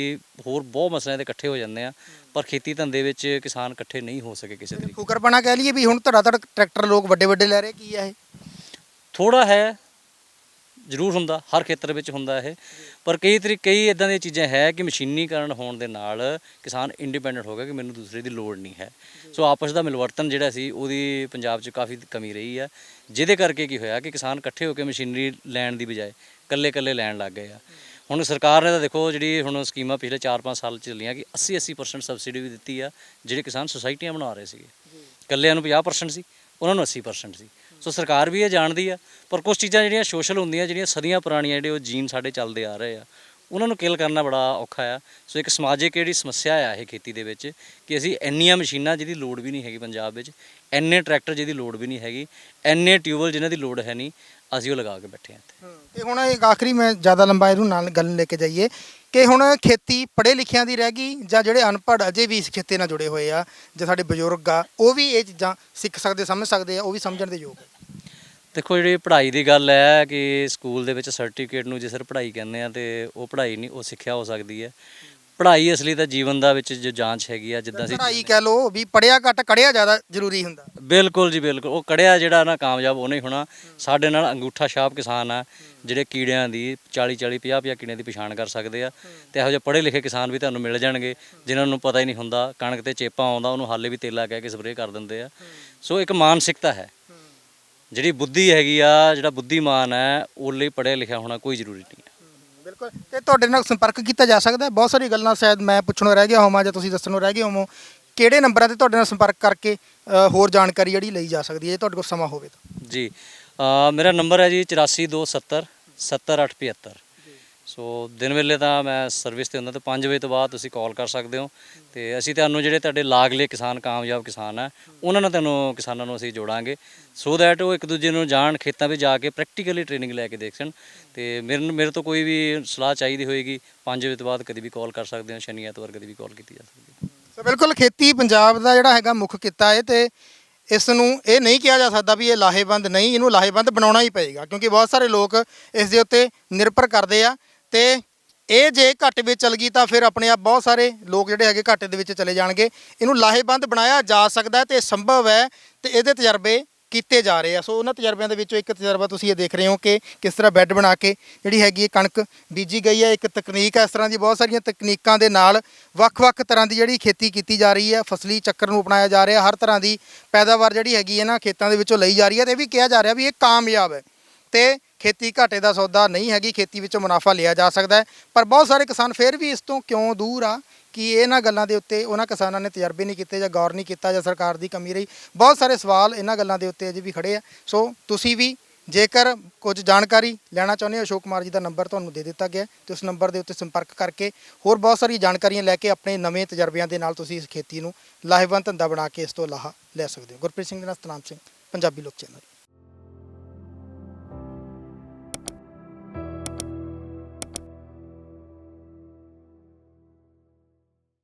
ਹੋਰ ਬਹੁਤ ਮਸਲਿਆਂ ਤੇ ਇਕੱਠੇ ਹੋ ਜਾਂਦੇ ਆ ਪਰ ਖੇਤੀ ਧੰਦੇ ਵਿੱਚ ਕਿਸਾਨ ਇਕੱਠੇ ਨਹੀਂ ਹੋ ਸਕੇ ਕਿਸੇ ਤਰੀਕੇ ਫੁਕਰਪਣਾ ਕਹਿ ਲਈਏ ਵੀ ਹੁਣ ਧੜਾ ਧੜ ਟਰੈਕਟਰ ਲੋਕ ਵੱਡੇ ਵੱਡੇ ਲੈ ਰਹੇ ਕੀ ਹੈ ਇਹ? ਥੋੜਾ ਹੈ ਜ਼ਰੂਰ ਹੁੰਦਾ ਹਰ ਖੇਤਰ ਵਿੱਚ ਹੁੰਦਾ ਇਹ। ਪਰ ਕਈ ਤਰੀ ਕਈ ਇਦਾਂ ਦੀਆਂ ਚੀਜ਼ਾਂ ਹੈ ਕਿ ਮਸ਼ੀਨੀਕਰਨ ਹੋਣ ਦੇ ਨਾਲ ਕਿਸਾਨ ਇੰਡੀਪੈਂਡੈਂਟ ਹੋ ਗਿਆ ਕਿ ਮੈਨੂੰ ਦੂਸਰੇ ਦੀ ਲੋੜ ਨਹੀਂ ਹੈ। ਸੋ ਆਪਸ ਦਾ ਮਿਲਵਰਤਨ ਜਿਹੜਾ ਸੀ ਉਹਦੀ ਪੰਜਾਬ 'ਚ ਕਾਫੀ ਕਮੀ ਰਹੀ ਹੈ ਜਿਹਦੇ ਕਰਕੇ ਕੀ ਹੋਇਆ ਕਿ ਕਿਸਾਨ ਇਕੱਠੇ ਹੋ ਕੇ ਮਸ਼ੀਨਰੀ ਲੈਣ ਦੀ ਬਜਾਏ ਕੱਲੇ ਕੱਲੇ ਲੈਣ ਲੱਗ ਗਏ ਆ। ਹੁਣ ਸਰਕਾਰ ਨੇ ਤਾਂ ਦੇਖੋ ਜਿਹੜੀ ਹੁਣ ਸਕੀਮਾਂ ਪਿਛਲੇ 4-5 ਸਾਲ 'ਚ ਚੱਲੀਆਂ ਕਿ 80-80% ਸਬਸਿਡੀ ਵੀ ਦਿੱਤੀ ਆ ਜਿਹੜੇ ਕਿਸਾਨ ਸੁਸਾਇਟੀਆਂ ਬਣਾ ਰਹੇ ਸੀਗੇ। ਕੱਲਿਆਂ ਨੂੰ 50% ਸੀ ਉਹਨਾਂ ਨੂੰ 80% ਸੀ। ਸੋ ਸਰਕਾਰ ਵੀ ਇਹ ਜਾਣਦੀ ਆ, ਪਰ ਕੁਝ ਚੀਜ਼ਾਂ ਜਿਹੜੀਆਂ ਸੋਸ਼ਲ ਹੁੰਦੀਆਂ, ਜਿਹੜੀਆਂ ਸਦੀਆਂ ਪੁਰਾਣੀਆਂ ਜਿਹੜੇ ਉਹ ਜੀਨ ਸਾਡੇ ਚੱਲਦੇ ਆ ਰਹੇ ਆ, ਉਹਨਾਂ ਨੂੰ ਕਿਲ ਕਰਨਾ ਬੜਾ ਔਖਾ ਆ। ਸੋ ਇੱਕ ਸਮਾਜਿਕ ਜਿਹੜੀ ਸਮੱਸਿਆ ਆ ਇਹ ਖੇਤੀ ਦੇ ਵਿੱਚ ਕਿ ਅਸੀਂ ਇੰਨੀਆਂ ਮਸ਼ੀਨਾਂ ਜਿਹਦੀ ਲੋੜ ਵੀ ਨਹੀਂ ਹੈਗੀ ਪੰਜਾਬ ਵਿੱਚ, ਇੰਨੇ ਟਰੈਕਟਰ ਜਿਹਦੀ ਲੋੜ ਵੀ ਨਹੀਂ ਹੈਗੀ, ਇੰਨੇ ਟਿਊਬਲ ਜਿਨ੍ਹਾਂ ਦੀ ਲੋੜ ਹੈ ਨਹੀਂ, ਅਸੀਂ ਉਹ ਲਗਾ ਕੇ ਬੈਠੇ ਹਾਂ ਇੱਥੇ। ਤੇ ਹੁਣ ਇੱਕ ਆਖਰੀ ਮੈਂ ਜ਼ਿਆਦਾ ਲੰਬਾ ਇਹਨੂੰ ਨਾਲ ਗੱਲ ਲੈ ਕੇ ਜਾਈਏ ਕਿ ਹੁਣ ਖੇਤੀ ਪੜ੍ਹੇ ਲਿਖਿਆਂ ਦੀ ਰਹਿ ਗਈ ਜਾਂ ਜਿਹੜੇ ਅਨਪੜ੍ਹ ਅਜੇ ਵੀ ਇਸ ਖੇਤੀ ਨਾਲ ਜੁੜੇ ਹੋਏ ਆ ਜਾਂ ਸਾਡੇ ਬਜ਼ੁਰਗ ਆ, ਉਹ ਵੀ ਇਹ ਚੀਜ਼ਾਂ ਸਿੱਖ ਸਕਦੇ, ਸਮਝ ਸਕਦੇ ਆ, ਉਹ ਵੀ ਸਮਝਣ ਦੇ ਯੋਗ ਆ। ਦੇਖੋ ਜਿਹੜੀ ਪੜ੍ਹਾਈ ਦੀ ਗੱਲ ਹੈ ਕਿ ਸਕੂਲ ਦੇ ਵਿੱਚ ਸਰਟੀਫਿਕੇਟ ਨੂੰ ਜੇ ਸਰ ਪੜ੍ਹਾਈ ਕਹਿੰਦੇ ਆ ਤੇ ਉਹ ਪੜ੍ਹਾਈ ਨਹੀਂ ਉਹ ਸਿੱਖਿਆ ਹੋ ਸਕਦੀ ਹੈ। ਪੜ੍ਹਾਈ ਅਸਲੀ ਤਾਂ ਜੀਵਨ ਦਾ ਵਿੱਚ ਜੋ ਜਾਂਚ ਹੈਗੀ ਆ ਜਿੱਦਾਂ ਅਸੀਂ ਪੜ੍ਹਾਈ ਕਹਿ ਲੋ ਵੀ ਪੜਿਆ ਘੱਟ ਕੜਿਆ ਜ਼ਿਆਦਾ ਜ਼ਰੂਰੀ ਹੁੰਦਾ। ਬਿਲਕੁਲ ਜੀ ਬਿਲਕੁਲ। ਉਹ ਕੜਿਆ ਜਿਹੜਾ ਨਾ ਕਾਮਯਾਬ ਉਹ ਨਹੀਂ ਹੋਣਾ। ਸਾਡੇ ਨਾਲ ਅੰਗੂਠਾ ਛਾਪ ਕਿਸਾਨ ਆ ਜਿਹੜੇ ਕੀੜਿਆਂ ਦੀ 40 40 50 50 ਕੀੜਿਆਂ ਦੀ ਪਛਾਣ ਕਰ ਸਕਦੇ ਆ ਤੇ ਇਹੋ ਜਿਹੇ ਪੜ੍ਹੇ ਲਿਖੇ ਕਿਸਾਨ ਵੀ ਤੁਹਾਨੂੰ ਮਿਲ ਜਾਣਗੇ ਜਿਨ੍ਹਾਂ ਨੂੰ ਪਤਾ ਹੀ ਨਹੀਂ ਹੁੰਦਾ ਕਣਕ ਤੇ ਚੇਪਾ ਆਉਂਦਾ ਉਹਨੂੰ ਹਾਲੇ ਵੀ ਤੇਲਾ ਕਹਿ ਕੇ ਸਪਰੇਅ ਕਰ ਦਿੰਦੇ ਆ। ਸੋ ਇੱਕ ਮਾਨਸਿਕਤਾ ਹੈ। ਜਿਹੜੀ ਬੁੱਧੀ ਹੈਗੀ ਆ ਜਿਹੜਾ ਬੁੱਧੀਮਾਨ ਹੈ ਉਹ ਲਈ ਪੜ੍ਹਿਆ ਲਿਖਿਆ ਹੋਣਾ ਕੋਈ ਜ਼ਰੂਰੀ ਨਹੀਂ ਹੈ। ਬਿਲਕੁਲ। ਤੇ ਤੁਹਾਡੇ ਨਾਲ ਸੰਪਰਕ ਕੀਤਾ ਜਾ ਸਕਦਾ ਹੈ? ਬਹੁਤ ਸਾਰੀ ਗੱਲਾਂ ਸ਼ਾਇਦ ਮੈਂ ਪੁੱਛਣੋਂ ਰਹਿ ਗਿਆ ਹੋਵਾਂ ਜਾਂ ਤੁਸੀਂ ਦੱਸਣੋਂ ਰਹਿ ਗਏ ਹੋਵੋ। ਕਿਹੜੇ ਨੰਬਰਾਂ ਤੇ ਤੁਹਾਡੇ ਨਾਲ ਸੰਪਰਕ ਕਰਕੇ ਅ, ਹੋਰ ਜਾਣਕਾਰੀ ਜਿਹੜੀ ਲਈ ਜਾ ਸਕਦੀ ਹੈ ਜੇ ਤੁਹਾਡੇ ਕੋਲ ਸਮਾਂ ਹੋਵੇ ਤਾਂ? ਜੀ ਅ, ਮੇਰਾ ਨੰਬਰ ਹੈ ਜੀ 8427 70875 ਸੋ ਦਿਨ ਵੇਲੇ ਤਾਂ ਮੈਂ ਸਰਵਿਸ ਤੇ ਹੁੰਦਾ ਤੇ 5 ਵਜੇ ਤੋਂ ਬਾਅਦ ਤੁਸੀਂ ਕਾਲ ਕਰ ਸਕਦੇ ਹੋ। ਤੇ ਅਸੀਂ ਤੁਹਾਨੂੰ ਜਿਹੜੇ ਤੁਹਾਡੇ ਲਾਗਲੇ ਕਿਸਾਨ, ਕਾਮਯਾਬ ਕਿਸਾਨ ਆ, ਉਹਨਾਂ ਨਾਲ ਤੁਹਾਨੂੰ ਕਿਸਾਨਾਂ ਨੂੰ ਅਸੀਂ ਜੋੜਾਂਗੇ। ਸੋ ਦੈਟ ਉਹ ਇੱਕ ਦੂਜੇ ਨੂੰ ਜਾਣ, ਖੇਤਾਂ ਵਿੱਚ ਜਾ ਕੇ ਪ੍ਰੈਕਟੀਕਲੀ ਟ੍ਰੇਨਿੰਗ ਲੈ ਕੇ ਦੇਖਣ। ਤੇ ਮੇਰੇ ਮੇਰੇ ਤੋਂ ਕੋਈ ਵੀ ਸਲਾਹ ਚਾਹੀਦੀ ਹੋਏਗੀ 5 ਵਜੇ ਤੋਂ ਬਾਅਦ ਕਦੀ ਵੀ ਕਾਲ ਕਰ ਸਕਦੇ ਹੋ, ਸ਼ਨੀ, ਐਤਵਾਰ ਕਦੀ ਵੀ ਕਾਲ ਕੀਤੀ ਜਾ ਸਕਦੀ ਹੈ। ਸੋ ਬਿਲਕੁਲ ਖੇਤੀ ਪੰਜਾਬ ਦਾ ਜਿਹੜਾ ਹੈਗਾ ਮੁੱਖ ਕਿੱਤਾ ਹੈ ਤੇ ਇਸ ਨੂੰ ਇਹ ਨਹੀਂ ਕਿਹਾ ਜਾ ਸਕਦਾ ਵੀ ਇਹ ਲਾਹੇਵੰਦ ਨਹੀਂ, ਇਹਨੂੰ ਲਾਹੇਵੰਦ ਬਣਾਉਣਾ ਹੀ ਪਏਗਾ। ਕਿਉਂਕਿ ਬਹੁਤ ਸਾਰੇ ਲੋਕ ਇਸ ਦੇ ਉੱਤੇ ਨਿਰਭਰ ਕਰਦੇ ਆ। ਤੇ ਇਹ ਜੇ ਘਾਟੇ ਵਿੱਚ ਚਲ ਗਈ ਤਾਂ ਫਿਰ ਆਪਣੇ ਆਪ ਬਹੁਤ ਸਾਰੇ ਲੋਕ ਜਿਹੜੇ ਹੈਗੇ ਘਾਟੇ ਦੇ ਵਿੱਚ ਚਲੇ ਜਾਣਗੇ। ਇਹਨੂੰ ਲਾਹੇਵੰਦ ਬਣਾਇਆ ਜਾ ਸਕਦਾ ਹੈ ਤੇ ਸੰਭਵ ਹੈ ਤੇ ਇਹਦੇ ਤਜਰਬੇ ਕੀਤੇ ਜਾ ਰਹੇ ਆ। ਸੋ ਉਹਨਾਂ ਤਜਰਬਿਆਂ ਦੇ ਵਿੱਚੋਂ ਇੱਕ ਤਜਰਬਾ ਤੁਸੀਂ ਇਹ ਦੇਖ ਰਹੇ ਹੋ ਕਿ ਕਿਸ ਤਰ੍ਹਾਂ ਬੈੱਡ ਬਣਾ ਕੇ ਜਿਹੜੀ ਹੈਗੀ ਹੈ ਕਣਕ ਬੀਜੀ ਗਈ ਹੈ। ਇੱਕ ਤਕਨੀਕ ਹੈ, ਇਸ ਤਰ੍ਹਾਂ ਦੀ ਬਹੁਤ ਸਾਰੀਆਂ ਤਕਨੀਕਾਂ ਦੇ ਨਾਲ ਵੱਖ-ਵੱਖ ਤਰ੍ਹਾਂ ਦੀ ਜਿਹੜੀ ਖੇਤੀ ਕੀਤੀ ਜਾ ਰਹੀ ਹੈ, ਫਸਲੀ ਚੱਕਰ ਨੂੰ ਅਪਣਾਇਆ ਜਾ ਰਿਹਾ, ਹਰ ਤਰ੍ਹਾਂ ਦੀ ਪੈਦਾਵਾਰ ਜਿਹੜੀ ਹੈਗੀ ਹੈ ਨਾ ਖੇਤਾਂ ਦੇ ਵਿੱਚੋਂ ਲਈ ਜਾ ਰਹੀ ਹੈ ਤੇ ਇਹ ਵੀ ਕਿਹਾ ਜਾ ਰਿਹਾ ਵੀ ਇਹ ਕਾਮਯਾਬ ਹੈ। ਤੇ ਖੇਤੀ ਘਾਟੇ ਦਾ ਸੌਦਾ ਨਹੀਂ ਹੈਗੀ, ਖੇਤੀ ਵਿੱਚੋਂ ਮੁਨਾਫਾ ਲਿਆ ਜਾ ਸਕਦਾ ਹੈ। ਪਰ ਬਹੁਤ ਸਾਰੇ ਕਿਸਾਨ ਫਿਰ ਵੀ ਇਸ ਤੋਂ ਕਿਉਂ ਦੂਰ ਆ ਕਿ ਇਹਨਾਂ ਗੱਲਾਂ ਦੇ ਉੱਤੇ ਉਹਨਾਂ ਕਿਸਾਨਾਂ ਨੇ ਤਜਰਬੇ ਨਹੀਂ ਕੀਤੇ ਜਾਂ ਗੌਰ ਨਹੀਂ ਕੀਤਾ ਜਾਂ ਸਰਕਾਰ ਦੀ ਕਮੀ ਰਹੀ। ਬਹੁਤ ਸਾਰੇ ਸਵਾਲ ਇਹਨਾਂ ਗੱਲਾਂ ਦੇ ਉੱਤੇ ਅਜੇ ਵੀ ਖੜੇ ਆ। ਸੋ ਤੁਸੀਂ ਵੀ ਜੇਕਰ ਕੁਝ ਜਾਣਕਾਰੀ ਲੈਣਾ ਚਾਹੁੰਦੇ ਹੋ, ਅਸ਼ੋਕ ਕੁਮਾਰ ਜੀ ਦਾ ਨੰਬਰ ਤੁਹਾਨੂੰ ਦੇ ਦਿੱਤਾ ਗਿਆ। ਹੈ ਤੇ ਉਸ ਨੰਬਰ ਦੇ ਉੱਤੇ ਸੰਪਰਕ ਕਰਕੇ ਹੋਰ ਬਹੁਤ ਸਾਰੀ ਜਾਣਕਾਰੀਆਂ ਲੈ ਕੇ ਆਪਣੇ ਨਵੇਂ ਤਜਰਬਿਆਂ ਦੇ ਨਾਲ ਤੁਸੀਂ ਇਸ ਖੇਤੀ ਨੂੰ ਲਾਹੇਵੰਦ ਧੰਦਾ ਬਣਾ ਕੇ ਇਸ ਤੋਂ ਲਾਹਾ ਲੈ ਸਕਦੇ ਹੋ। ਗੁਰਪ੍ਰੀਤ ਸਿੰਘ ਦੇ ਨਾਲ ਸਤਨਾਮ ਸਿੰਘ, ਪੰਜਾਬੀ ਲੋਕ ਚੈਨਲ।